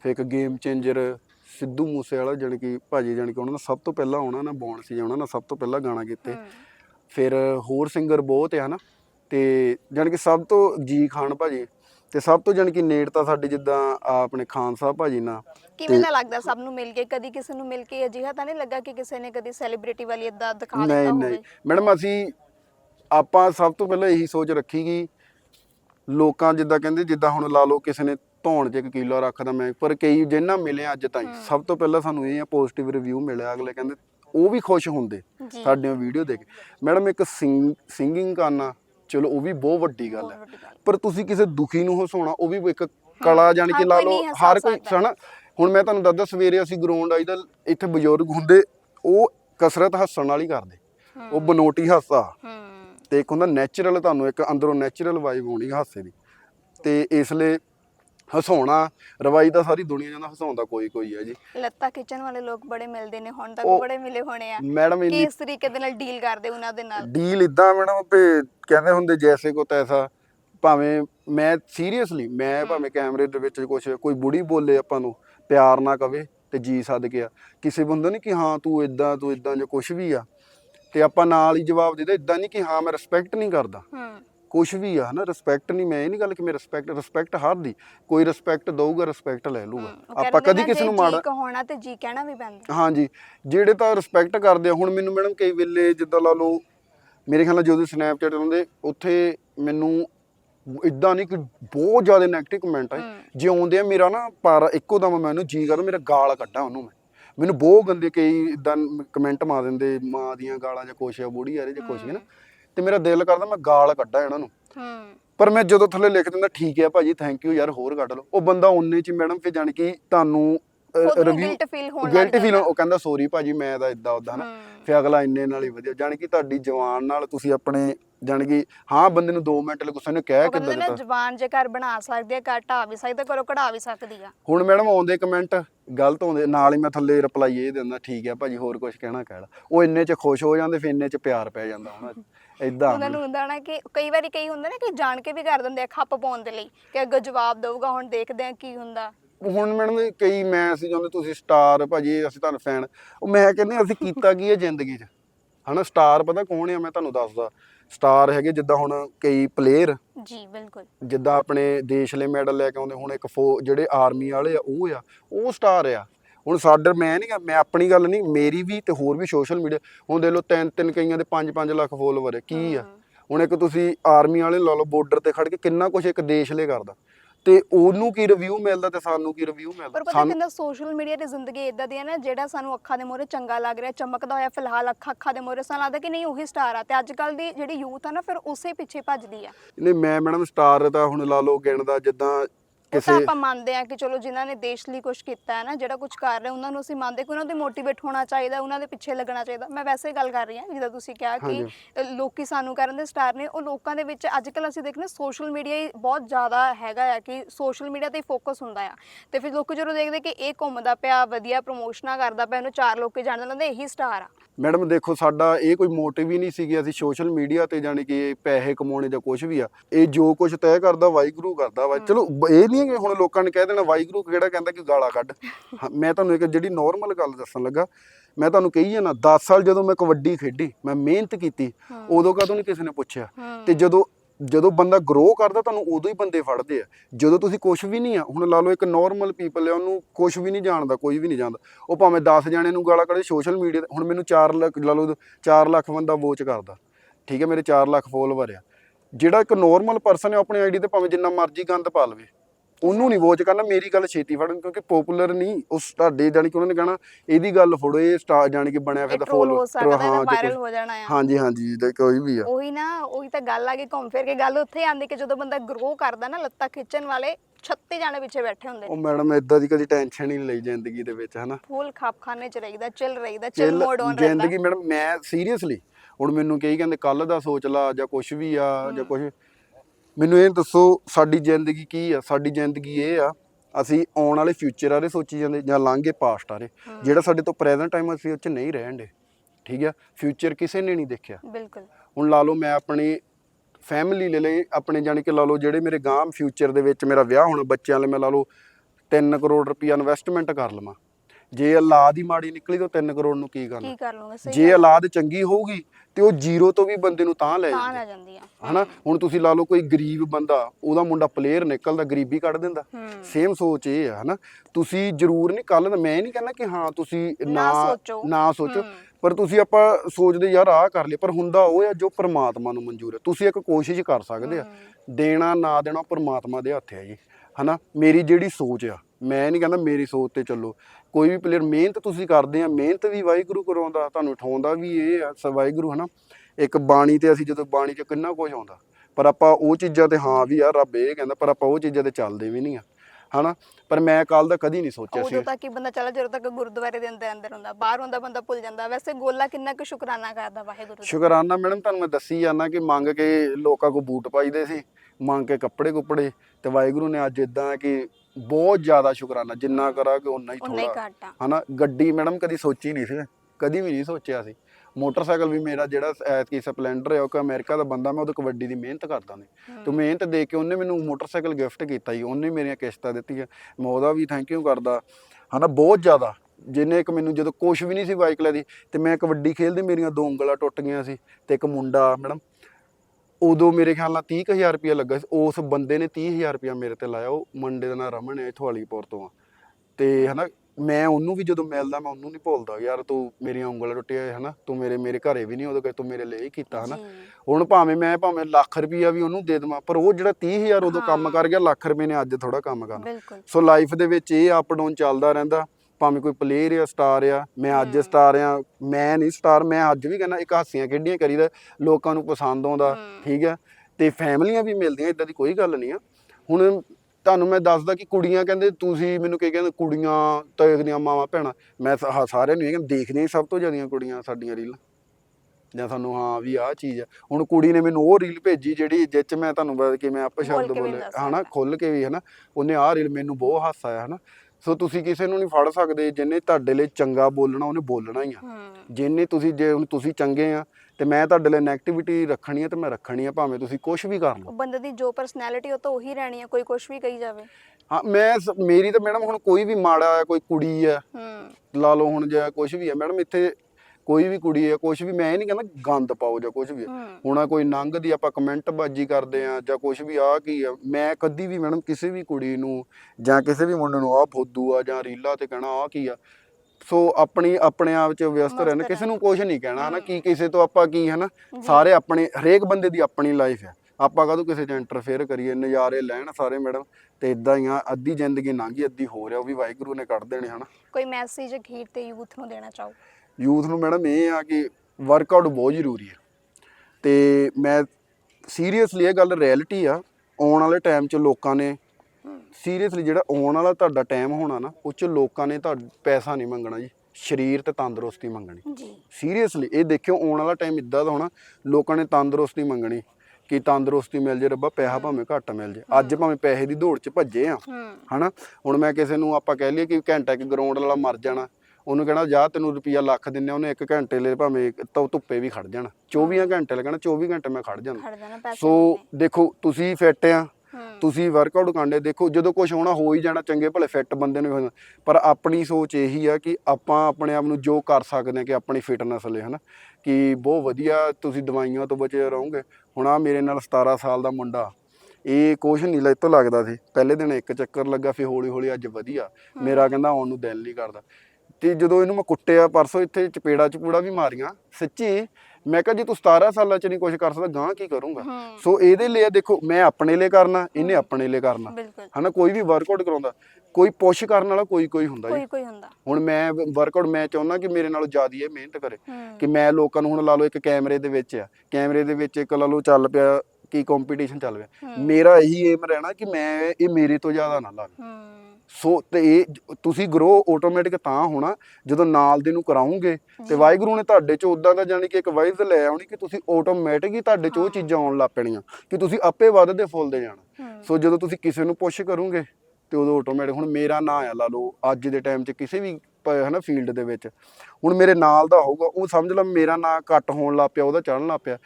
ਫਿਰ ਇੱਕ ਗੇਮ ਚੇਂਜਰ ਸਿੱਧੂ ਮੂਸੇ ਵਾਲਾ ਜਾਣੀ ਕਿ ਭਾਜੀ ਜਾਣੀ ਕਿ ਉਹਨਾਂ ਦਾ ਸਭ ਤੋਂ ਪਹਿਲਾਂ ਉਹਨਾਂ ਨਾਲ ਬੌਣ ਸੀ ਉਹਨਾਂ ਨਾਲ ਸਭ ਤੋਂ ਪਹਿਲਾਂ ਗਾਣਾ ਕੀਤੇ। ਹੂੰ। ਫਿਰ ਹੋਰ ਸਿੰਗਰ ਬਹੁਤ ਆ ਹਨਾ? ਤੇ ਜਾਣੀ ਕਿ ਸਭ ਤੋਂ ਜੀ ਖਾਨ ਭਾਜੀ ਤੇ ਸਭ ਤੋਂ ਜਾਣੀ ਕਿ ਨੇੜਤਾ ਸਾਡੀ ਜਿੱਦਾਂ ਆਪਣੇ ਖਾਨ ਸਾਹਿਬ ਭਾਜੀ ਨਾਲ। ਕਿਵੇਂ ਦਾ ਲੱਗਦਾ ਸਭ ਨੂੰ ਮਿਲ ਕੇ? ਕਦੀ ਕਿਸੇ ਨੂੰ ਮਿਲ ਕੇ ਅਜਿਹਾ ਤਾਂ ਨਹੀਂ ਲੱਗਾ ਕਿ ਕਿਸੇ ਨੇ ਕਦੀ ਸੈਲੀਬ੍ਰਿਟੀ ਵਾਲੀ ਇਦਾਂ ਦਿਖਾ ਦਿੱਤਾ ਨਹੀਂ ਹੋਵੇ? ਨਹੀਂ ਮੈਡਮ ਅਸੀਂ ਆਪਾਂ ਸਭ ਤੋਂ ਪਹਿਲਾਂ ਇਹੀ ਸੋਚ ਰੱਖੀ ਕਿ ਲੋਕਾਂ ਜਿੱਦਾਂ ਕਹਿੰਦੇ ਜਿੱਦਾਂ ਹੁਣ ਲਾ ਲਓ ਕਿਸੇ ਨੇ ਧੌਣ 'ਚ ਇੱਕ ਕੀਲਾ ਰੱਖਦਾ ਮੈਂ ਪਰ ਕਈ ਜਿੰਨਾ ਮਿਲੇ ਅੱਜ ਤਾਈਂ। ਸਭ ਤੋਂ ਪਹਿਲਾਂ ਸਾਨੂੰ ਇਹ ਆ ਪੋਜ਼ਿਟਿਵ ਰਿਵਿਊ ਮਿਲਿਆ ਅਗਲੇ ਕਹਿੰਦੇ ਉਹ ਵੀ ਖੁਸ਼ ਹੁੰਦੇ ਸਾਡੀਆਂ ਵੀਡੀਓ ਦੇਖ ਮੈਡਮ ਇੱਕ ਸਿੰਗਿੰਗ ਕਰਨਾ ਚਲੋ ਉਹ ਵੀ ਬਹੁਤ ਵੱਡੀ ਗੱਲ ਹੈ। ਪਰ ਤੁਸੀਂ ਕਿਸੇ ਦੁਖੀ ਨੂੰ ਹਸਾਉਣਾ ਉਹ ਵੀ ਇੱਕ ਕਲਾ ਜਾਣੀ ਕਿ ਲਾ ਲਓ ਹਸਾ ਹਰ ਕੋਈ। ਹਨਾ? ਹੁਣ ਮੈਂ ਤੁਹਾਨੂੰ ਦੱਸਦਾ ਸਵੇਰੇ ਅਸੀਂ ਗਰਾਊਂਡ ਆਈਦਾ ਇੱਥੇ ਬਜ਼ੁਰਗ ਹੁੰਦੇ ਉਹ ਕਸਰਤ ਹੱਸਣ ਵਾਲੀ ਕਰਦੇ। ਉਹ ਬਨੋਟੀ ਹਾਸਾ ਤੇ ਇੱਕ ਹੁੰਦਾ ਨੈਚੁਰਲ ਤੁਹਾਨੂੰ ਇੱਕ ਅੰਦਰੋਂ ਨੈਚੁਰਲ ਵਾਈਬ ਆਉਣੀ ਹਾਸੇ ਦੀ। ਤੇ ਇਸ ਲਈ ਹਸਾਉਣਾ ਰਵਾਈ ਤਾਂ ਸਾਰੀ ਦੁਨੀਆ ਜਾਂਦਾ ਹਸਾਉਂਦਾ ਕੋਈ ਕੋਈ ਹੈ ਜੀ। ਲੱਤਾਂ ਖਿੱਚਣ ਵਾਲੇ ਲੋਕ ਬੜੇ ਮਿਲਦੇ ਨੇ ਹੁਣ ਤੱਕ ਬੜੇ ਮਿਲੇ ਹੋਣੇ ਆ। ਮੈਡਮ ਕਿ ਇੰਨੀ ਇਸ ਤਰੀਕੇ ਦੇ ਨਾਲ ਡੀਲ ਕਰਦੇ ਉਹਨਾਂ ਦੇ ਨਾਲ? ਡੀਲ ਇਦਾਂ ਮੈਡਮ ਵੀ ਕਹਿੰਦੇ ਹੁੰਦੇ ਜੈਸੇ ਕੋ ਤੈਸਾ। ਭਾਵੇਂ ਮੈਂ ਸੀਰੀਅਸਲੀ ਮੈਂ ਭਾਵੇਂ ਕੈਮਰੇ ਦੇ ਵਿੱਚ ਕੁਝ ਕੋਈ ਬੁੜੀ ਬੋਲੇ ਆਪਾਂ ਨੂੰ ਪਿਆਰ ਨਾ ਕਵੇ ਤੇ ਜੀ ਸੱਦ ਗਿਆ ਕਿਸੇ ਬੰਦੇ ਨੇ ਕਿ ਹਾਂ ਤੂੰ ਇਦਾਂ ਤੂੰ ਇਦਾਂ ਜਾਂ ਕੁਝ ਵੀ ਆ। ਤੇ ਆਪਾਂ ਨਾਲ ਹੀ ਜਵਾਬ ਦੇ ਦੇ ਇਦਾਂ ਨਹੀਂ ਕਿ ਹਾਂ ਮੈਂ ਰਿਸਪੈਕਟ ਨਹੀਂ ਕਰਦਾ। ਹੂੰ। ਕੁਝ ਵੀ ਆ ਹਨਾ ਰਿਸਪੈਕਟ ਨਹੀਂ ਮੈਂ ਇਹ ਨਹੀਂ ਗੱਲ ਕਿ ਮੈਂ ਰਿਸਪੈਕਟ ਰਿਸਪੈਕਟ ਹਰ ਦੀ ਕੋਈ ਰਿਸਪੈਕਟ ਦਊਗਾ ਰਿਸਪੈਕਟ ਲੈ ਲੂਗਾ ਆਪਾਂ ਕਦੀ ਕਿਸੇ ਨੂੰ ਮਾੜਾ ਜੀ ਕਹਾਉਣਾ ਤੇ ਜੀ ਕਹਿਣਾ ਵੀ ਪੈਂਦਾ। ਹਾਂਜੀ ਜਿਹੜੇ ਤਾਂ ਰਿਸਪੈਕਟ ਕਰਦੇ ਆ ਹੁਣ ਮੈਨੂੰ ਮੈਡਮ ਕਈ ਵੇਲੇ ਜਿੱਦਾਂ ਲਾ ਲਓ ਮੇਰੇ ਖਿਆਲ ਨਾਲ ਜਦੋਂ ਸਨੈਪਚੈਟ ਚਲਾਉਂਦੇ ਉੱਥੇ ਮੈਨੂੰ ਇਦਾਂ ਨਹੀਂ ਕਿ ਬਹੁਤ ਜ਼ਿਆਦਾ 네ਗੇਟਿਵ ਕਮੈਂਟ ਆਏ। ਹੂੰ। ਜੇ ਆਉਂਦੇ ਆ ਮੇਰਾ ਨਾ ਪਰ ਇੱਕੋ ਦਮ ਮੈਨੂੰ ਜੀ ਕਰਦਾ ਮੇਰਾ ਗਾਲ ਕੱਢਾਂ ਉਹਨੂੰ ਮੈਂ। ਮੈਨੂੰ ਬਹੁਤ ਗੰਦੇ ਕਈ ਇਦਾਂ ਕਮੈਂਟ ਮਾਰ ਦਿੰਦੇ ਮਾਂ ਦੀਆਂ ਗਾਲਾਂ ਜਾਂ ਕੁਛ ਆ ਬੁੜੀ ਰਹੀ ਜਾਂ ਕੁਛ ਹੈ ਨਾ। ਤੇ ਮੇਰਾ ਦਿਲ ਕਰਦਾ ਮੈਂ ਗਾਲ ਕੱਢਾਂ ਇਹਨਾਂ ਨੂੰ। ਹੂੰ। ਪਰ ਮੈਂ ਜਦੋਂ ਥੱਲੇ ਲਿਖ ਦਿੰਦਾ ਠੀਕ ਹੈ ਭਾਜੀ ਥੈਂਕ ਯੂ ਯਾਰ ਹੋਰ ਕੱਢ ਲਓ। ਉਹ ਬੰਦਾ ਉਹਨੇ ਚ ਮੈਡਮ ਫਿਰ ਜਾਣ ਕਿ ਤੁਹਾਨੂੰ ਰਿਵਿਊ ਗਿਲਟ ਫੀਲ ਹੋਣ ਲੱਗ ਗਿਲਟ ਫੀਲ ਜਾਂਦਾ। ਉਹ ਕਹਿੰਦਾ ਸੌਰੀ ਭਾਜੀ ਮੈਂ ਤਾਂ ਇਦਾਂ ਉਦਾਂ ਨਾ। ਫਿਰ ਅਗਲਾ ਇੰਨੇ ਨਾਲ ਹੀ ਵਧੀਆ। ਜਾਣੀ ਕਿ ਤੁਹਾਡੀ ਜਵਾਨ ਨਾਲ ਤੁਸੀਂ ਆਪਣੇ ਜਾਣੀ ਕਿ ਹਾਂ ਬੰਦੇ ਨੂੰ 2 ਮਿੰਟ ਲਈ ਗੁੱਸੇ ਨੂੰ ਕਹਿ ਉਹ ਕੇ ਕਹਿੰਦੇ ਨੇ ਦਿੱਤਾ ਜ਼ਬਾਨ ਜੇ ਘਰ ਬਣਾ ਸਕਦੀ ਹੈ ਘਰ ਵੀ ਸਕਦੀ ਕਰੋ ਕਢਾ ਵੀ ਸਕਦੀ ਆ। ਹੁਣ ਮੈਡਮ ਆਉਂਦੇ ਕਮੈਂਟ ਗਲਤ ਆਉਂਦੇ ਨਾਲ ਹੀ ਮੈਂ ਥੱਲੇ ਰਿਪਲਾਈ ਇਹ ਦਿੰਦਾ ਠੀਕ ਹੈ ਭਾਜੀ ਹੋਰ ਕੁਝ ਕਹਿਣਾ ਕਹਿ ਲਾ। ਉਹ ਇੰਨੇ ਚ ਖੁਸ਼ ਹੋ ਜਾਂਦੇ ਫਿਰ ਇੰਨੇ ਚ ਪਿਆਰ ਪੈ ਜਾਂਦਾ ਉਹਨਾਂ ਇਦਾਂ ਉਹਨਾਂ ਨੂੰ ਹੁੰਦਾ ਨਾ ਕਿ ਕਈ ਵਾਰੀ ਕਈ ਹੁੰਦੇ ਨੇ ਕਿ ਜਾਣ ਕੇ ਵੀ ਕਰ ਦਿੰਦੇ ਆ ਖੱਪ ਪਾਉਣ ਦੇ ਲਈ ਕਿ ਅੱਗੇ ਜਵਾਬ ਦਊਗਾ ਹੁਣ ਦੇਖਦੇ ਆ ਕੀ ਹੁੰਦਾ। ਹੁਣ ਮੈਡਮ ਕਈ ਮੈਂ ਅਸੀਂ ਜਾਂਦੇ ਤੁਸੀਂ ਸਟਾਰ ਭਾਜੀ ਅਸੀਂ ਤੁਹਾਨੂੰ ਫੈਨ ਉਹ ਮੈਂ ਕਹਿੰਦੇ ਅਸੀਂ ਕੀਤਾ ਕੀ ਹੈ ਜ਼ਿੰਦਗੀ 'ਚ? ਹਨਾ ਸਟਾਰ ਪਤਾ ਕੌਣ ਆ? ਮੈਂ ਤੁਹਾਨੂੰ ਦੱਸਦਾ। ਸਟਾਰ ਹੈਗੇ ਜਿੱਦਾਂ ਹੁਣ ਕਈ ਪਲੇਅਰ ਜੀ ਬਿਲਕੁਲ। ਜਿੱਦਾਂ ਆਪਣੇ ਦੇਸ਼ ਲਈ ਮੈਡਲ ਲੈ ਕੇ ਆਉਂਦੇ ਹੁਣ ਇੱਕ ਫੋ ਜਿਹੜੇ ਆਰਮੀ ਵਾਲੇ ਆ ਉਹ ਆ। ਉਹ ਸਟਾਰ ਆ। ਹੁਣ ਸਾਡੇ ਮੈਂ ਨਹੀਂ ਮੈਂ ਆਪਣੀ ਗੱਲ ਨਹੀਂ ਮੇਰੀ ਵੀ ਤੇ ਹੋਰ ਵੀ ਸੋਸ਼ਲ ਮੀਡੀਆ ਹੁਣ ਦੇਖ ਲਓ ਤਿੰਨ ਤਿੰਨ ਕਈਆਂ ਦੇ 5-5 ਲੱਖ ਫੋਲੋਵਰ ਹੈ ਕੀ ਆ? ਹਮ। ਹੁਣ ਇੱਕ ਤੁਸੀਂ ਆਰਮੀ ਵਾਲੇ ਲਾ ਲਓ ਬਾਰਡਰ ਤੇ ਖੜ ਕੇ ਕਿੰਨਾ ਕੁਝ ਇੱਕ ਦੇਸ਼ ਲਈ ਕਰਦਾ। ਤੇ ਉਹਨੂੰ ਕੀ ਰਿਵਿਊ ਮਿਲਦਾ ਤੇ ਸਾਨੂੰ ਕੀ ਰਿਵਿਊ ਪਰ ਮਿਲਦਾ ਪਤਾ ਸਾਨੂੰ ਕਿੰਨਾ ਸੋਸ਼ਲ ਮੀਡੀਆ ਦੀ ਜ਼ਿੰਦਗੀ ਇਦਾਂ ਦੀ ਹੈ ਨਾ ਜਿਹੜਾ ਸਾਨੂੰ ਅੱਖਾਂ ਦੇ ਮੂਹਰੇ ਚੰਗਾ ਲੱਗ ਰਿਹਾ ਚਮਕਦਾ ਹੋਇਆ ਫਿਲਹਾਲ ਅੱਖਾਂ ਅੱਖਾਂ ਦੇ ਮੂਹਰੇ ਸਾਨੂੰ ਲੱਗਦਾ ਕਿ ਨਹੀਂ ਉਹੀ ਸਟਾਰ ਆ। ਤੇ ਅੱਜ ਕੱਲ ਦੀ ਜਿਹੜੀ ਯੂਥ ਆ ਨਾ ਫਿਰ ਉਸੇ ਪਿੱਛੇ ਭੱਜਦੀ ਆ। ਨਹੀਂ ਮੈਂ ਮੈਡਮ ਸਟਾਰ ਤਾਂ ਹੁਣ ਲਾ ਲਓ ਗਿਣਦਾ ਜਿੱਦਾਂ ਕਿਸੇ ਆਪਾਂ ਮੰਨਦੇ ਆ ਕਿ ਚਲੋ ਜਿਨ੍ਹਾਂ ਨੇ ਦੇਸ਼ ਲਈ ਕੁਝ ਕੀਤਾ ਹੈ ਨਾ ਜਿਹੜਾ ਕੁਝ ਕਰ ਰਹੇ ਉਹਨਾਂ ਨੂੰ ਅਸੀਂ ਮੰਨਦੇ ਕਿ ਉਹਨਾਂ ਦੇ ਮੋਟੀਵੇਟ ਹੋਣਾ ਚਾਹੀਦਾ ਉਹਨਾਂ ਦੇ ਪਿੱਛੇ ਲੱਗਣਾ ਚਾਹੀਦਾ। ਮੈਂ ਵੈਸੇ ਗੱਲ ਕਰ ਰਹੀ ਹਾਂ ਜਿੱਦਾਂ ਤੁਸੀਂ ਕਿਹਾ ਕਿ ਲੋਕੀ ਸਾਨੂੰ ਕਰਨ ਦੇ ਸਟਾਰ ਨੇ ਉਹ ਲੋਕਾਂ ਦੇ ਵਿੱਚ ਅੱਜ ਕੱਲ ਅਸੀਂ ਦੇਖਨੇ ਸੋਸ਼ਲ ਮੀਡੀਆ ਹੀ ਬਹੁਤ ਜ਼ਿਆਦਾ ਹੈਗਾ ਆ ਕਿ ਸੋਸ਼ਲ ਮੀਡੀਆ ਤੇ ਫੋਕਸ ਹੁੰਦਾ ਆ। ਤੇ ਫਿਰ ਲੋਕ ਜਦੋਂ ਦੇਖਦੇ ਕਿ ਇਹ ਘੁੰਮਦਾ ਪਿਆ ਵਧੀਆ ਪ੍ਰੋਮੋਸ਼ਨਾਂ ਕਰਦਾ ਪਿਆ ਇਹਨੂੰ ਚਾਰ ਲੋਕੀ ਜਾਣਦੇ ਲੈਂਦੇ ਇਹੀ ਸਟਾਰ ਆ। ਮੈਡਮ ਦੇਖੋ ਸਾਡਾ ਇਹ ਕੋਈ ਮੋਟਿਵ ਹੀ ਨਹੀਂ ਸੀਗੀ ਅਸੀਂ ਸੋਸ਼ਲ ਮੀਡੀਆ ਤੇ ਜਾਣੀ ਕਿ ਪੈਸੇ ਕਮਾਉਣੇ ਜਾਂ ਕੁਝ ਵੀ ਆ ਇਹ ਜੋ ਕੁਝ ਤੈਅ ਕਰਦਾ ਵਾਹਿਗੁਰੂ ਕਰਦਾ ਵਾ। ਚਲੋ ਇਹ ਨਹੀਂ ਹੈ ਕਿ ਹੁਣ ਲੋਕਾਂ ਨੇ ਕਹਿ ਦੇਣਾ ਵਾਹਿਗੁਰੂ ਕਿਹੜਾ ਕਹਿੰਦਾ ਕਿ ਗਾਲਾਂ ਕੱਢ। ਹਾਂ, ਮੈਂ ਤੁਹਾਨੂੰ ਇੱਕ ਜਿਹੜੀ ਨਾਰਮਲ ਗੱਲ ਦੱਸਣ ਲੱਗਾ ਮੈਂ ਤੁਹਾਨੂੰ ਕਹੀ ਜਾਣਾ 10 ਸਾਲ ਜਦੋਂ ਮੈਂ ਕਬੱਡੀ ਖੇਡੀ ਮੈਂ ਮਿਹਨਤ ਕੀਤੀ। ਉਦੋਂ ਕਦੋਂ ਨਹੀਂ ਕਿਸੇ ਨੇ ਪੁੱਛਿਆ। ਤੇ ਜਦੋਂ ਜਦੋਂ ਬੰਦਾ ਗਰੋ ਕਰਦਾ ਤੁਹਾਨੂੰ ਉਦੋਂ ਹੀ ਬੰਦੇ ਫੜਦੇ ਆ। ਜਦੋਂ ਤੁਸੀਂ ਕੁਝ ਵੀ ਨਹੀਂ ਆ ਹੁਣ ਲਾ ਲਓ ਇੱਕ ਨਾਰਮਲ ਪੀਪਲ ਆ ਉਹਨੂੰ ਕੁਝ ਵੀ ਨਹੀਂ ਜਾਣਦਾ ਕੋਈ ਵੀ ਨਹੀਂ ਜਾਣਦਾ। ਉਹ ਭਾਵੇਂ 10 ਜਣੇ ਨੂੰ ਗਾਲਾਂ ਕੱਢੇ ਸੋਸ਼ਲ ਮੀਡੀਆ ਤੇ ਹੁਣ ਮੈਨੂੰ 4 ਲੱਖ ਲਾ ਲਓ 4 ਲੱਖ ਬੰਦਾ ਵੋਚ ਕਰਦਾ। ਠੀਕ ਹੈ ਮੇਰੇ 4 ਲੱਖ ਫੋਲੋਵਰ ਆ। ਜਿਹੜਾ ਇੱਕ ਨਾਰਮਲ ਪਰਸਨ ਹੈ ਆਪਣੀ ਆਈਡੀ ਤੇ ਭਾਵੇਂ ਜਿੰਨਾ ਮਰਜ਼ੀ ਗੰਦ ਪਾ ਲਵੇ। ਉਹਨੂੰ ਨਹੀਂ ਵੋਚ ਕਰਨਾ ਮੇਰੀ ਗੱਲ ਛੇਤੀ ਫੜਨ ਕਿਉਂਕਿ ਪਪੂਲਰ ਨਹੀਂ ਉਸ ਤੁਹਾਡੇ ਜਾਣੀ ਕਿ ਉਹਨਾਂ ਨੇ ਕਹਿਣਾ ਇਹਦੀ ਗੱਲ ਫੜੋ ਇਹ ਸਟਾਰ ਜਾਣੀ ਕਿ ਬਣਿਆ ਇਹ ਫਿਰ ਤਾਂ ਟ੍ਰੋਲ ਹੋ ਫੋਲੋ ਸਕਦਾ ਹੈ ਹਾਂ ਜੇ ਵਾਇਰਲ ਕੁਛ- ਹੋ ਜਾਣਾ ਆ। ਹਾਂਜੀ ਹਾਂਜੀ ਤੇ ਕੋਈ ਵੀ ਆ। ਉਹੀ ਨਾ ਉਹੀ ਤਾਂ ਗੱਲ ਆ ਗਈ ਘੁੰਮ ਫਿਰ ਕੇ ਗੱਲ ਉੱਥੇ ਆਂਦੀ ਕਿ ਜਦੋਂ ਬੰਦਾ ਗਰੋ ਕਰਦਾ ਨਾ ਲੱਤਾਂ ਖਿੱਚਣ ਵਾਲੇ 36 ਜਾਣੇ ਪਿੱਛੇ ਬੈਠੇ ਹੁੰਦੇ। ਉਹ ਮੈਡਮ ਇਦਾਂ ਦੀ ਕਦੀ ਟੈਨਸ਼ਨ ਹੀ ਨਹੀਂ ਲਈ ਜ਼ਿੰਦਗੀ ਦੇ ਵਿੱਚ ਹਨਾ। ਫੂਲ ਖਾਪਖਾਨੇ ਚ ਰਹੀਦਾ ਚਿਲ ਰਹੀਦਾ ਚਿਲ ਮੋਡ ਔਨ ਰਹਿੰਦਾ। ਜ਼ਿੰਦਗੀ ਮੈਡਮ ਮੈਂ ਸੀਰੀਅਸਲੀ ਹੁਣ ਮੈਨੂੰ ਕਈ ਕਹਿੰਦੇ ਕੱਲ ਦਾ ਸੋਚ ਲਾ ਜਾਂ ਕੁਝ ਵੀ ਆ ਜਾਂ ਕੁਝ ਮੈਨੂੰ ਇਹ ਦੱਸੋ ਸਾਡੀ ਜ਼ਿੰਦਗੀ ਕੀ ਆ? ਸਾਡੀ ਜ਼ਿੰਦਗੀ ਇਹ ਆ ਅਸੀਂ ਆਉਣ ਵਾਲੇ ਫਿਊਚਰ ਬਾਰੇ ਸੋਚੀ ਜਾਂਦੇ ਜਾਂ ਲੰਘੇ ਪਾਸਟ ਬਾਰੇ। ਜਿਹੜਾ ਸਾਡੇ ਤੋਂ ਪ੍ਰੈਜ਼ੈਂਟ ਟਾਈਮ ਅਸੀਂ ਉਹ 'ਚ ਨਹੀਂ ਰਹਿਣ ਦੇ। ਠੀਕ ਆ? ਫਿਊਚਰ ਕਿਸੇ ਨੇ ਨਹੀਂ ਦੇਖਿਆ। ਬਿਲਕੁਲ। ਹੁਣ ਲਾ ਲਓ ਮੈਂ ਆਪਣੀ ਫੈਮਿਲੀ ਲੈ ਲਈ ਆਪਣੇ ਜਾਣੀ ਕਿ ਲਾ ਲਓ ਜਿਹੜੇ ਮੇਰੇ ਗਾਂ ਫਿਊਚਰ ਦੇ ਵਿੱਚ ਮੇਰਾ ਵਿਆਹ ਹੋਣਾ ਬੱਚਿਆਂ ਲਈ ਮੈਂ ਲਾ ਲਓ 3 ਕਰੋੜ ਰੁਪਈਆ ਇਨਵੈਸਟਮੈਂਟ ਕਰ ਲਵਾਂ। ਜੇ ਔਲਾਦ ਹੀ ਮਾੜੀ ਨਿਕਲੀ ਤਾਂ 3 ਕਰੋੜ ਨੂੰ ਕੀ ਕਰਨਾ? ਕੀ ਕਰ ਲੂੰਗਾ? ਸਹੀ ਜੇ ਔਲਾਦ ਚੰਗੀ ਹੋਊਗੀ ਤੇ ਉਹ ਜ਼ੀਰੋ ਤੋਂ ਵੀ ਬੰਦੇ ਨੂੰ ਤਾਂ ਲੈ ਤਾਂ ਜਾਂਦੇ। ਆ ਜਾਂਦੀ ਆ। ਹਨਾ? ਹੁਣ ਤੁਸੀਂ ਲਾ ਲਓ ਕੋਈ ਗਰੀਬ ਬੰਦਾ ਉਹਦਾ ਮੁੰਡਾ ਪਲੇਅਰ ਨਿਕਲਦਾ ਗਰੀਬੀ ਕੱਢ ਦਿੰਦਾ। ਸੇਮ ਸੋਚ ਇਹ ਆ ਹਨਾ? ਤੁਸੀਂ ਜ਼ਰੂਰ ਨਹੀਂ ਕੱਲ ਮੈਂ ਨਹੀਂ ਕਹਿੰਦਾ ਕਿ ਹਾਂ ਤੁਸੀਂ ਨਾ ਨਾ ਸੋਚੋ। ਪਰ ਤੁਸੀਂ ਆਪਾਂ ਸੋਚਦੇ ਯਾਰ ਆਹ ਕਰ ਲਿਆ ਪਰ ਹੁੰਦਾ ਉਹ ਆ ਜੋ ਪ੍ਰਮਾਤਮਾ ਨੂੰ ਮਨਜ਼ੂਰ ਹੈ ਤੁਸੀਂ ਇੱਕ ਕੋਸ਼ਿਸ਼ ਕਰ ਸਕਦੇ ਆ ਦੇਣਾ ਨਾ ਦੇਣਾ ਪ੍ਰਮਾਤਮਾ ਦੇ ਹੱਥ ਹੈ ਜੀ। ਹਨਾ? ਮੇਰੀ ਜਿਹੜੀ ਸੋਚ ਆ ਮੈਂ ਨਹੀਂ ਕਹਿੰਦਾ ਮੇਰੀ ਸੋਚ ਤੇ ਚੱਲੋ। ਕੋਈ ਵੀ ਪਲੇਅਰ ਮਿਹਨਤ ਤੁਸੀਂ ਕਰਦੇ ਆ ਮਿਹਨਤ ਵੀ ਵਾਹਿਗੁਰੂ ਕਰਾਉਂਦਾ ਤੁਹਾਨੂੰ ਉਠਾਉਂਦਾ ਵੀ ਇਹ ਆ ਵਾਹਿਗੁਰੂ ਹਨਾ। ਇੱਕ ਬਾਣੀ ਤੇ ਅਸੀਂ ਜਦੋਂ ਬਾਣੀ 'ਚ ਕਿੰਨਾ ਕੁਝ ਆਉਂਦਾ ਪਰ ਆਪਾਂ ਉਹ ਚੀਜ਼ਾਂ ਤੇ ਹਾਂ ਵੀ ਯਾਰ ਰੱਬ ਇਹ ਕਹਿੰਦਾ ਪਰ ਆਪਾਂ ਉਹ ਚੀਜ਼ਾਂ ਤੇ ਚੱਲਦੇ ਵੀ ਨਹੀਂ ਆ ਹਨਾ। ਪਰ ਮੈਂ ਕੱਲ ਦਾ ਕਦੀ ਨਹੀਂ ਸੋਚਿਆ ਸੀ। ਉਦੋਂ ਤੱਕ ਹੀ ਬੰਦਾ ਚੱਲ ਜਦੋਂ ਤੱਕ ਗੁਰਦੁਆਰੇ ਦੇ ਅੰਦਰ ਅੰਦਰ ਹੁੰਦਾ ਬਾਹਰ ਹੁੰਦਾ ਬੰਦਾ ਭੁੱਲ ਜਾਂਦਾ। ਵੈਸੇ ਗੋਲਾ ਕਿੰਨਾ ਕੁ ਸ਼ੁਕਰਾਨਾ ਕਰਦਾ ਵਾਹਿਗੁਰੂ ਦਾ। ਸ਼ੁਕਰਾਨਾ ਮੈਡਮ ਤੁਹਾਨੂੰ ਮੈਂ ਦੱਸੀ ਜਾਂਦਾ ਕਿ ਮੰਗ ਕੇ ਲੋਕਾਂ ਕੋ ਬੂਟ ਪਾਈਦੇ ਸੀ ਮੰਗ ਕੇ ਕੱਪੜੇ ਕੁੱਪੜੇ ਤੇ ਵਾਹਿਗੁਰੂ ਨੇ ਅੱਜ ਇਦਾਂ ਕਿ ਬਹੁਤ ਜ਼ਿਆਦਾ ਸ਼ੁਕਰਾਨਾ ਜਿੰਨਾ ਕਰਾਂਗੇ ਉਨਾ ਹੀ ਉਨਾ ਹੀ ਥੋੜਾ ਘੱਟ ਆ। ਹਨਾ ਗੱਡੀ ਮੈਡਮ ਕਦੀ ਸੋਚੀ ਨਹੀਂ ਸੀ ਕਦੀ ਵੀ ਨਹੀਂ ਸੋਚਿਆ ਸੀ। ਮੋਟਰਸਾਈਕਲ ਵੀ ਮੇਰਾ ਜਿਹੜਾ ਐਤਕੀ ਸਪਲੈਂਡਰ ਹੈ ਉਹ ਕਿ ਅਮਰੀਕਾ ਦਾ ਬੰਦਾ ਮੈਂ ਉਹਦੇ ਕਬੱਡੀ ਦੀ ਮਿਹਨਤ ਕਰਦਾ ਨੇ ਤੇ ਮਿਹਨਤ ਦੇ ਕੇ ਉਹਨੇ ਮੈਨੂੰ ਮੋਟਰਸਾਈਕਲ ਗਿਫਟ ਕੀਤਾ ਜੀ ਉਹਨੇ ਮੇਰੀਆਂ ਕਿਸ਼ਤਾਂ ਦਿੱਤੀਆਂ। ਮੈਂ ਉਹਦਾ ਵੀ ਥੈਂਕ ਯੂ ਕਰਦਾ ਹਨਾ ਬਹੁਤ ਜ਼ਿਆਦਾ। ਜਿਹਨੇ ਇੱਕ ਮੈਨੂੰ ਜਦੋਂ ਕੁਛ ਵੀ ਨਹੀਂ ਸੀ ਬਾਈਕ ਲੈਦੀ ਤੇ ਮੈਂ ਕਬੱਡੀ ਖੇਲਦੇ ਮੇਰੀਆਂ ਦੋ ਉਂਗਲਾਂ ਟੁੱਟ ਗਈਆਂ ਸੀ ਤੇ ਇੱਕ ਮੁੰਡਾ ਮੈਡਮ ਉਦੋਂ ਮੇਰੇ ਖਿਆਲ ਨਾਲ 30000 ਰੁਪਇਆ ਲੱਗਾ ਸੀ। ਉਸ ਬੰਦੇ ਨੇ 30000 ਰੁਪਇਆ ਮੇਰੇ ਤੇ ਲਾਇਆ ਉਹ ਮੁੰਡੇ ਦਾ ਨਾਂ ਰਮਨ ਹੈ ਇੱਥੋਂ ਵਾਲੀਪੁਰ ਤੋਂ ਆ। ਤੇ ਹਨਾ ਮੈਂ ਉਹਨੂੰ ਵੀ ਜਦੋਂ ਮਿਲਦਾ ਮੈਂ ਉਹਨੂੰ ਨਹੀਂ ਭੁੱਲਦਾ ਯਾਰ ਤੂੰ ਮੇਰੀਆਂ ਉਂਗਲਾਂ ਟੁੱਟੀਆਂ ਹਨਾ ਤੂੰ ਮੇਰੇ ਮੇਰੇ ਘਰੇ ਵੀ ਨਹੀਂ ਉਦੋਂ ਕਿ ਤੂੰ ਮੇਰੇ ਲਈ ਕੀਤਾ ਹਨਾ। ਹੁਣ ਭਾਵੇਂ ਮੈਂ ਭਾਵੇਂ ਲੱਖ ਰੁਪਈਆ ਵੀ ਉਹਨੂੰ ਦੇ ਦੇਵਾਂ ਪਰ ਉਹ ਜਿਹੜਾ 30000 ਉਦੋਂ ਕੰਮ ਕਰ ਗਿਆ ਲੱਖ ਰੁਪਏ ਨੇ ਅੱਜ ਥੋੜਾ ਕੰਮ ਕਰਨਾ। ਸੋ ਲਾਈਫ ਦੇ ਵਿੱਚ ਇਹ ਅਪ ਡਾਊਨ ਚੱਲਦਾ ਰਹਿੰਦਾ। ਭਾਵੇਂ ਕੋਈ ਪਲੇਅਰ ਆ ਸਟਾਰ ਆ ਮੈਂ ਅੱਜ ਸਟਾਰ ਆ ਮੈਂ ਨਹੀਂ ਸਟਾਰ ਮੈਂ ਅੱਜ ਵੀ ਕਹਿੰਦਾ ਇੱਕ ਹਾਸੀਆਂ ਖੇਡੀਆਂ ਕਰੀਦਾ ਲੋਕਾਂ ਨੂੰ ਪਸੰਦ ਆਉਂਦਾ ਠੀਕ ਆ? ਤੇ ਫੈਮਲੀਆਂ ਵੀ ਮਿਲਦੀਆਂ ਇਦਾਂ ਦੀ ਕੋਈ ਗੱਲ ਨਹੀਂ ਆ। ਹੁਣ ਤੁਹਾਨੂੰ ਮੈਂ ਦੱਸਦਾ ਕਿ ਕੁੜੀਆਂ ਕਹਿੰਦੇ ਤੁਸੀਂ ਮੈਨੂੰ ਕਹੀ ਕਹਿੰਦੇ ਕੁੜੀਆਂ ਦੇਖਦੀਆਂ ਮਾਵਾਂ ਭੈਣਾਂ ਮੈਂ ਸਾਰਿਆਂ ਨੂੰ ਇਹ ਕਹਿੰਦਾ ਦੇਖਦੀਆਂ ਸਭ ਤੋਂ ਜ਼ਿਆਦੀਆਂ ਕੁੜੀਆਂ ਸਾਡੀਆਂ ਰੀਲਾਂ ਜਾਂ ਸਾਨੂੰ ਹਾਂ ਵੀ ਆਹ ਚੀਜ਼ ਆ। ਹੁਣ ਕੁੜੀ ਨੇ ਮੈਨੂੰ ਉਹ ਰੀਲ ਭੇਜੀ ਜਿਹੜੀ ਜਿਹ ਚ ਮੈਂ ਤੁਹਾਨੂੰ ਬਤਾ ਕਿ ਮੈਂ ਕੇ ਵੀ ਬੋਲੇ ਹਨਾ। ਖੁੱਲ ਕੇ ਵੀ ਹਨਾ ਉਹਨੇ ਆਹ ਰੀਲ ਮੈਨੂੰ ਬਹੁਤ ਹਾਸਾ ਆਇਆ ਹਨਾ। ਸੋ ਤੁਸੀਂ ਕਿਸੇ ਨੂੰ ਨਹੀਂ ਫੜ ਸਕਦੇ ਜਿਹਨੇ ਤੁਹਾਡੇ ਲਈ ਚੰਗਾ ਬੋਲਣਾ ਉਹਨੇ ਬੋਲਣਾ ਹੀ ਆ। ਜਿੰਨੇ ਤੁਸੀਂ ਜੇ ਹੁਣ ਤੁਸੀਂ ਚੰਗੇ ਆ ਤੇ ਮੈਂ ਤੁਹਾਡੇ ਲਈ ਨੈਗੇਟਿਵਿਟੀ ਰੱਖਣੀ ਆ ਤੇ ਮੈਂ ਰੱਖਣੀ ਆ ਭਾਵੇਂ ਤੁਸੀਂ ਕੁਝ ਵੀ ਕਰ ਲਓ। ਬੰਦੇ ਦੀ ਜੋ ਪਰਸਨੈਲਿਟੀ ਉਹ ਤਾਂ ਉਹੀ ਰਹਿਣੀ ਹੈ ਕੋਈ ਕੁਝ ਵੀ ਕਹੀ ਜਾਵੇ। ਹਾਂ ਮੈਂ ਮੇਰੀ ਤਾਂ ਮੈਡਮ ਹੁਣ ਕੋਈ ਵੀ ਮਾੜਾ ਕੋਈ ਕੁੜੀ ਆ ਹੂੰ। ਲਾ ਲਓ ਹੁਣ ਜੇ ਕੁਝ ਵੀ ਆ ਮੈਡਮ ਇੱਥੇ ਕੋਈ ਵੀ ਕੁੜੀ ਆ ਕੁਝ ਵੀ ਮੈਂ ਇਹ ਨਹੀਂ ਕਹਿੰਦਾ ਗੰਦ ਪਾਓ ਜਾਂ ਕੁਝ ਵੀ ਆ। ਹੂੰ। ਹੁਣ ਆਹ ਕੋਈ ਨੰਗਦੀ ਆਪਾਂ ਕਮੈਂਟ ਬਾਜੀ ਕਰਦੇ ਆ ਜਾਂ ਕੁਝ ਵੀ ਆ ਕੀ ਆ ਮੈਂ ਕਦੀ ਵੀ ਮੈਡਮ ਕਿਸੇ ਵੀ ਕੁੜੀ ਨੂੰ ਜਾਂ ਕਿਸੇ ਵੀ ਮੁੰਡੇ ਨੂੰ ਆ ਫੋਦੂ ਆ ਜਾਂ ਰੀਲਾ ਤੇ ਕਹਿਣਾ ਆ ਕੀ ਆ ਸੋ ਆਪਣੀ ਆਪਣੇ ਆਪ ਚ ਵਿਅਸਤ ਰਹਿਣਾ ਕਿਸੇ ਨੂੰ। ਕੁਝ ਨਹੀਂ ਕਹਿਣਾ ਹਨਾ ਕੀ ਕਿਸੇ ਤੋਂ ਆਪਾਂ ਕੀ ਹਨਾ ਸਾਰੇ ਆਪਣੇ ਹਰੇਕ ਬੰਦੇ ਦੀ ਆਪਣੀ ਲਾਈਫ ਹੈ ਆਪਾਂ ਕਦੋਂ ਕਿਸੇ ਚ ਇੰਟਰਫੇਅਰ ਕਰੀਏ ਨਜ਼ਾਰੇ ਲੈਣ ਸਾਰੇ ਮੈਡਮ ਤੇ ਇਦਾਂ ਹੀ ਆ ਅੱਧੀ ਜ਼ਿੰਦਗੀ ਲੰਘੀ ਅੱਧੀ ਹੋ ਰਿਹਾ ਉਹ ਵੀ ਵਾਹਿਗੁਰੂ ਨੇ ਕੱਢ ਦੇਣੇ ਹਨਾ। ਕੋਈ ਮੈਸੇਜ ਅਖੀਰ ਤੇ ਯੂਥ ਨੂੰ ਦੇਣਾ ਚਾਹੋ? ਯੂਥ ਨੂੰ ਮੈਡਮ ਇਹ ਆ ਕਿ ਵਰਕਆਊਟ ਬਹੁਤ ਜ਼ਰੂਰੀ ਹੈ। ਤੇ ਮੈਂ ਸੀਰੀਅਸਲੀ ਇਹ ਗੱਲ ਰਿਐਲਿਟੀ ਆ ਆਉਣ ਵਾਲੇ ਟਾਈਮ 'ਚ ਲੋਕਾਂ ਨੇ ਸੀਰੀਅਸਲੀ ਜਿਹੜਾ ਆਉਣ ਵਾਲਾ ਤੁਹਾਡਾ ਟਾਈਮ ਹੋਣਾ ਨਾ ਉਹ 'ਚ ਲੋਕਾਂ ਨੇ ਤੁਹਾਡਾ ਪੈਸਾ ਨਹੀਂ ਮੰਗਣਾ ਜੀ ਸਰੀਰ ਤੇ ਤੰਦਰੁਸਤੀ ਮੰਗਣੀ। ਜੀ। ਸੀਰੀਅਸਲੀ ਇਹ ਦੇਖਿਓ ਆਉਣ ਵਾਲਾ ਟਾਈਮ ਇਦਾਂ ਦਾ ਹੋਣਾ ਲੋਕਾਂ ਨੇ ਤੰਦਰੁਸਤੀ ਮੰਗਣੀ ਕਿ ਤੰਦਰੁਸਤੀ ਮਿਲ ਜੇ ਰੱਬਾ ਪੈਸਾ ਭਾਵੇਂ ਘੱਟ ਮਿਲ ਜੇ। ਅੱਜ ਭਾਵੇਂ ਪੈਸੇ ਦੀ ਦੌੜ 'ਚ ਭੱਜੇ ਆ ਹਨਾ? ਹੁਣ ਮੈਂ ਕਿਸੇ ਨੂੰ ਆਪਾਂ ਕਹਿ ਲਈਏ ਕਿ ਘੰਟਾ ਕਿ ਗਰਾਊਂਡ ਵਾਲਾ ਮਰ ਜਾਣਾ ਉਹਨੂੰ ਕਹਿਣਾ ਜਾ ਤੈਨੂੰ ਰੁਪਿਆ ਲੱਖ ਦਿੰਨੇ ਆ, ਉਹਨੇ ਇੱਕ ਘੰਟੇ ਲਈ ਭਾਵੇਂ ਧੁ- ਧੁੱਪੇ ਵੀ ਖੜ ਜਾਣਾ। 24 ਘੰਟੇ ਲੱਗਣਾ 24 ਘੰਟੇ ਮੈਂ ਖੜ ਜਾਂਦਾ। ਜਾਣਾ ਸੋ ਦੇਖੋ ਤੁਸੀਂ ਫਿੱਟ ਆ ਤੁਸੀਂ ਵਰਕਆਊਟ ਕਰਨੇ ਦੇਖੋ ਜਦੋਂ ਕੁਝ ਹੋਣਾ ਹੋ ਹੀ ਜਾਣਾ ਚੰਗੇ ਭਲੇ ਫਿੱਟ ਬੰਦੇ ਨੂੰ ਵੀ ਹੋ ਜਾਣਾ। ਪਰ ਆਪਣੀ ਸੋਚ ਇਹੀ ਆ ਕਿ ਆਪਾਂ ਆਪਣੇ ਆਪ ਨੂੰ ਜੋ ਕਰ ਸਕਦੇ ਹਾਂ ਕਿ ਆਪਣੀ ਫਿਟਨੈਸ ਲਈ ਹਨਾ। ਕਿ ਬਹੁਤ ਵਧੀਆ ਤੁਸੀਂ ਦਵਾਈਆਂ ਤੋਂ ਬਚੇ ਰਹੋਗੇ। ਹੁਣ ਆ ਮੇਰੇ ਨਾਲ 17 ਸਾਲ ਦਾ ਮੁੰਡਾ ਇਹ ਕੁਛ ਨਹੀਂ ਲੈ ਤੋਂ ਲੱਗਦਾ ਸੀ। ਪਹਿਲੇ ਦਿਨ ਇੱਕ ਚੱਕਰ ਲੱਗਾ ਫਿਰ ਹੌਲੀ ਹੌਲੀ ਅੱਜ ਵਧੀਆ। ਮੇਰਾ ਕਹਿੰਦਾ ਆਉਣ ਨੂੰ ਦਿਲ ਨਹੀਂ ਕਰਦਾ। ਤੇ ਜਦੋਂ ਇਹਨੂੰ ਮੈਂ ਕੁੱਟਿਆ ਪਰਸੋਂ ਇੱਥੇ ਚਪੇੜਾ ਚਪੂੜਾ ਵੀ ਮਾਰੀਆਂ। ਸੱਚੀ ਮੈਂ ਕਿਹਾ ਜੇ ਤੂੰ 17 ਸਾਲਾਂ ਚ ਨਹੀਂ ਕੁਝ ਕਰ ਸਕਦਾ ਗਾਂ ਕੀ ਕਰੂੰਗਾ? ਸੋ ਇਹਦੇ ਲਈ ਦੇਖੋ ਮੈਂ ਆਪਣੇ ਲਈ ਕਰਨਾ ਇਹਨੇ ਆਪਣੇ ਲਈ ਕਰਨਾ। ਹਨਾ ਕੋਈ ਵੀ ਵਰਕਆਊਟ ਕਰਾਉਂਦਾ ਕੋਈ ਪੁਸ਼ ਕਰਨ ਵਾਲਾ ਕੋਈ ਕੋਈ ਹੁੰਦਾ ਜੀ। ਕੋਈ ਕੋਈ ਹੁੰਦਾ। ਹੁਣ ਮੈਂ ਵਰਕਆਊਟ ਮੈਂ ਚਾਹੁੰਦਾ ਕਿ ਮੇਰੇ ਨਾਲੋਂ ਜ਼ਿਆਦਾ ਇਹ ਮਿਹਨਤ ਕਰੇ ਕਿ ਮੈਂ ਲੋਕਾਂ ਨੂੰ ਹੁਣ ਲਾ ਲਓ ਇੱਕ ਕੈਮਰੇ ਦੇ ਵਿੱਚ ਆ ਕੈਮਰੇ ਦੇ ਵਿੱਚ ਇੱਕ ਲਾ ਲਓ ਚੱਲ ਪਿਆ ਕੀ ਕੰਪੀਟੀਸ਼ਨ ਚੱਲ ਪਿਆ। ਮੇਰਾ ਇਹੀ ਏਮ ਰਹਿਣਾ ਕਿ ਮੈਂ ਇਹ ਮੇਰੇ ਤੋਂ ਜ਼ਿਆਦਾ ਨਾ ਲਾਵੇ। ਸੋ ਤੇ ਇਹ ਤੁਸੀਂ ਗਰੋ ਆਟੋਮੈਟਿਕ ਤਾਂ ਹੋਣਾ ਜਦੋਂ ਨਾਲ ਦੇ ਨੂੰ ਕਰਾਉਂਗੇ। ਤੇ। ਵਾਹਿਗੁਰੂ ਨੇ ਤੁਹਾਡੇ ਚ ਉਦਾਂ ਦਾ ਜਾਣੀ ਕਿ ਇੱਕ ਵਾਈਜ਼ ਲੈ ਆਉਣੀ ਕਿ ਤੁਸੀਂ ਆਟੋਮੈਟਿਕ ਹੀ ਤੁਹਾਡੇ ਚ ਉਹ। ਚੀਜ਼ਾਂ ਆਉਣ ਲੱਗ ਪੈਣੀਆਂ ਕਿ ਤੁਸੀਂ ਆਪੇ ਵੱਧਦੇ ਫੁੱਲਦੇ ਜਾਣਾ। ਸੋ ਜਦੋਂ ਤੁਸੀਂ ਕਿਸੇ ਨੂੰ ਪੁਸ਼ ਕਰੋਗੇ ਤੇ ਉਦੋਂ ਆਟੋਮੈਟਿਕ ਹੁਣ ਮੇਰਾ ਨਾਂ ਆ ਲਾ ਲਓ ਅੱਜ ਦੇ ਟਾਈਮ 'ਚ ਕਿਸੇ ਵੀ ਹਨਾ ਫੀਲਡ ਦੇ ਵਿੱਚ। ਹੁਣ ਮੇਰੇ ਨਾਲ ਦਾ ਹੋਊਗਾ ਉਹ ਸਮਝ ਲਾ ਮੇਰਾ ਨਾਂ ਘੱਟ ਹੋਣ ਲੱਗ ਪਿਆ ਉਹਦਾ ਚੜਨ ਲੱਗ ਪਿਆ।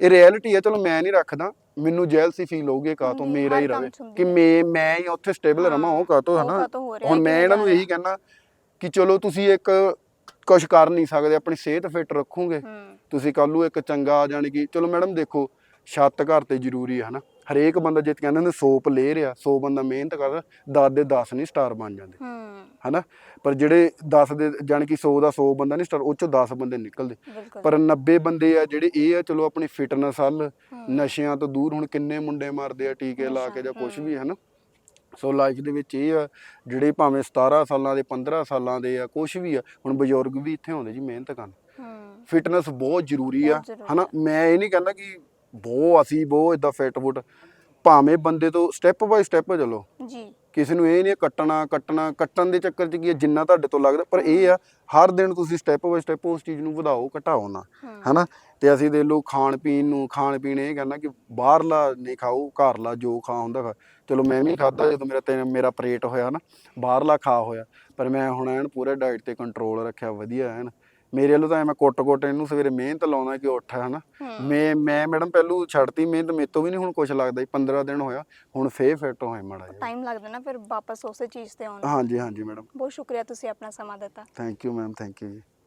ਇਹ ਰਿਐਲਿਟੀ ਹੈ ਚਲੋ ਮੈਂ ਨਹੀਂ ਰੱਖਦਾ ਮੈਨੂੰ ਜੈਲਸੀ ਫੀਲ ਹੋਊਗੀ ਕਾ ਤੋਂ ਮੇਰਾ ਹੀ ਰਵੇ। ਕਿ। ਮੈਂ ਮੈਂ ਹੀ ਉੱਥੇ ਸਟੇਬਲ ਰਵਾਂ ਉਹ ਕਾ ਤੋਂ ਹਨਾ? ਹੁਣ ਮੈਂ ਇਹਨਾਂ ਨੂੰ ਇਹੀ ਕਹਿਣਾ ਕਿ ਚਲੋ ਤੁਸੀਂ ਇੱਕ ਕੁਝ ਕਰ ਨਹੀਂ ਸਕਦੇ ਆਪਣੀ ਸਿਹਤ ਫਿੱਟ ਰੱਖੋਗੇ। ਤੁਸੀਂ ਕੱਲ ਨੂੰ ਇੱਕ ਚੰਗਾ ਜਾਣੀ ਕਿ ਚਲੋ ਮੈਡਮ ਦੇਖੋ ਛੱਤ ਘਰ ਤੇ ਜ਼ਰੂਰੀ ਹੈ ਹਨਾ? ਹਰੇਕ ਬੰਦਾ ਜੇ ਕਹਿੰਦੇ ਨੇ 100 ਪਲੇਅਰ ਆ 100 ਬੰਦਾ ਮਿਹਨਤ ਕਰਦਾ 10 ਦੇ 10 ਨਹੀਂ ਸਟਾਰ ਬਣ ਜਾਂਦੇ। ਹੂੰ। ਹਨਾ? ਪਰ ਜਿਹੜੇ 10 ਦੇ ਜਾਣੀ ਕਿ 100 ਦਾ 100 ਬੰਦਾ ਨਹੀਂ ਸਟਾਰ ਉਹ ਚੋਂ 10 ਬੰਦੇ ਨਿਕਲਦੇ। ਪਰ 90 ਬੰਦੇ ਆ ਜਿਹੜੇ ਇਹ ਆ ਚਲੋ ਆਪਣੀ ਫਿਟਨੈਸ ਹੱਲ। ਨਸ਼ਿਆਂ ਤੋਂ ਦੂਰ ਹੁਣ ਕਿੰਨੇ ਮੁੰਡੇ ਮਰਦੇ ਆ ਟੀਕੇ ਲਾ ਕੇ ਜਾਂ ਕੁਝ। ਵੀ ਹਨਾ? ਸੋ ਲਾਈਫ ਦੇ ਵਿੱਚ ਇਹ ਆ ਜਿਹੜੇ ਭਾਵੇਂ 17 ਸਾਲਾਂ ਦੇ 15 ਸਾਲਾਂ ਦੇ ਆ ਕੁਝ ਵੀ ਆ ਹੁਣ ਬਜ਼ੁਰਗ ਵੀ ਇੱਥੇ ਆਉਂਦੇ ਜੀ ਮਿਹਨਤ ਕਰਨ। ਫਿਟਨੈਸ ਬਹੁਤ ਜ਼ਰੂਰੀ ਆ ਹਨਾ? ਮੈਂ ਇਹ ਨਹੀਂ ਕਹਿੰਦਾ ਕਿ ਬਹੁਤ ਅਸੀਂ ਬਹੁਤ ਇਦਾਂ ਫਿਟ ਫੁੱਟ। ਭਾਵੇਂ ਬੰਦੇ ਤੋਂ ਸਟੈਪ ਬਾਈ ਸਟੈਪ ਚਲੋ। ਜੀ। ਕਿਸੇ ਨੂੰ ਇਹ ਨਹੀਂ ਕੱਟਣਾ ਕੱਟਣਾ ਕੱਟਣ ਦੇ ਚੱਕਰ 'ਚ ਕੀ ਹੈ ਜਿੰਨਾ ਤੁਹਾਡੇ ਤੋਂ ਲੱਗਦਾ ਪਰ ਇਹ ਆ ਹਰ ਦਿਨ ਤੁਸੀਂ ਸਟੈਪ ਬਾਈ ਸਟੈਪ ਉਸ ਚੀਜ਼ ਨੂੰ ਵਧਾਓ ਘਟਾਓ ਨਾ। ਹਨਾ? ਤੇ ਅਸੀਂ ਦੇ ਲੋ ਖਾਣ ਪੀਣ ਨੂੰ ਖਾਣ ਪੀਣ ਇਹ ਕਹਿੰਦਾ ਕਿ ਬਾਹਰਲਾ ਨਹੀਂ ਖਾਓ ਘਰਲਾ ਜੋ ਖਾ ਹੁੰਦਾ ਖਾ। ਚਲੋ ਮੈਂ ਵੀ ਖਾਦਾ ਜਦੋਂ ਮੇਰਾ ਤੇ ਮੇਰਾ ਪਰੇਟ ਹੋਇਆ ਨਾ ਬਾਹਰਲਾ ਖਾ ਹੋਇਆ। ਪਰ ਮੈਂ ਹੁਣ ਐਨ ਪੂਰੇ ਡਾਈਟ ਤੇ ਕੰਟਰੋਲ ਰੱਖਿਆ ਵਧੀਆ ਐਨ। ਮੇਰੇ ਵੱਲੋਂ ਤਾਂ ਐ ਮੈਂ ਕੁੱਟ-ਕੁੱਟ ਇਹਨੂੰ ਸਵੇਰੇ ਮਿਹਨਤ ਲਾਉਣਾ ਕਿ ਉੱਠ ਹਨਾ। ਮੈਂ ਮੈਂ ਮੈਡਮ ਪਹਿਲੂ ਛੱਡਤੀ ਮਿਹਨਤ ਮੇਰੇ ਤੋਂ ਵੀ ਨਹੀਂ ਹੁਣ ਕੁਝ ਲੱਗਦਾ ਜੀ 15 ਦਿਨ ਹੋਇਆ ਹੁਣ ਫੇਰ ਫਿੱਟ ਹੋਏ ਮਾੜਾ ਟਾਈਮ ਲੱਗਦਾ ਨਾ ਫਿਰ ਵਾਪਸ ਉਸੇ ਚੀਜ਼ ਤੇ ਆਉਣ। ਹਾਂਜੀ ਹਾਂਜੀ ਮੈਡਮ। ਬਹੁਤ ਸ਼ੁਕਰੀਆ ਤੁਸੀਂ ਆਪਣਾ ਸਮਾਂ ਦਿੱਤਾ। Thank you ma'am thank you ਜੀ।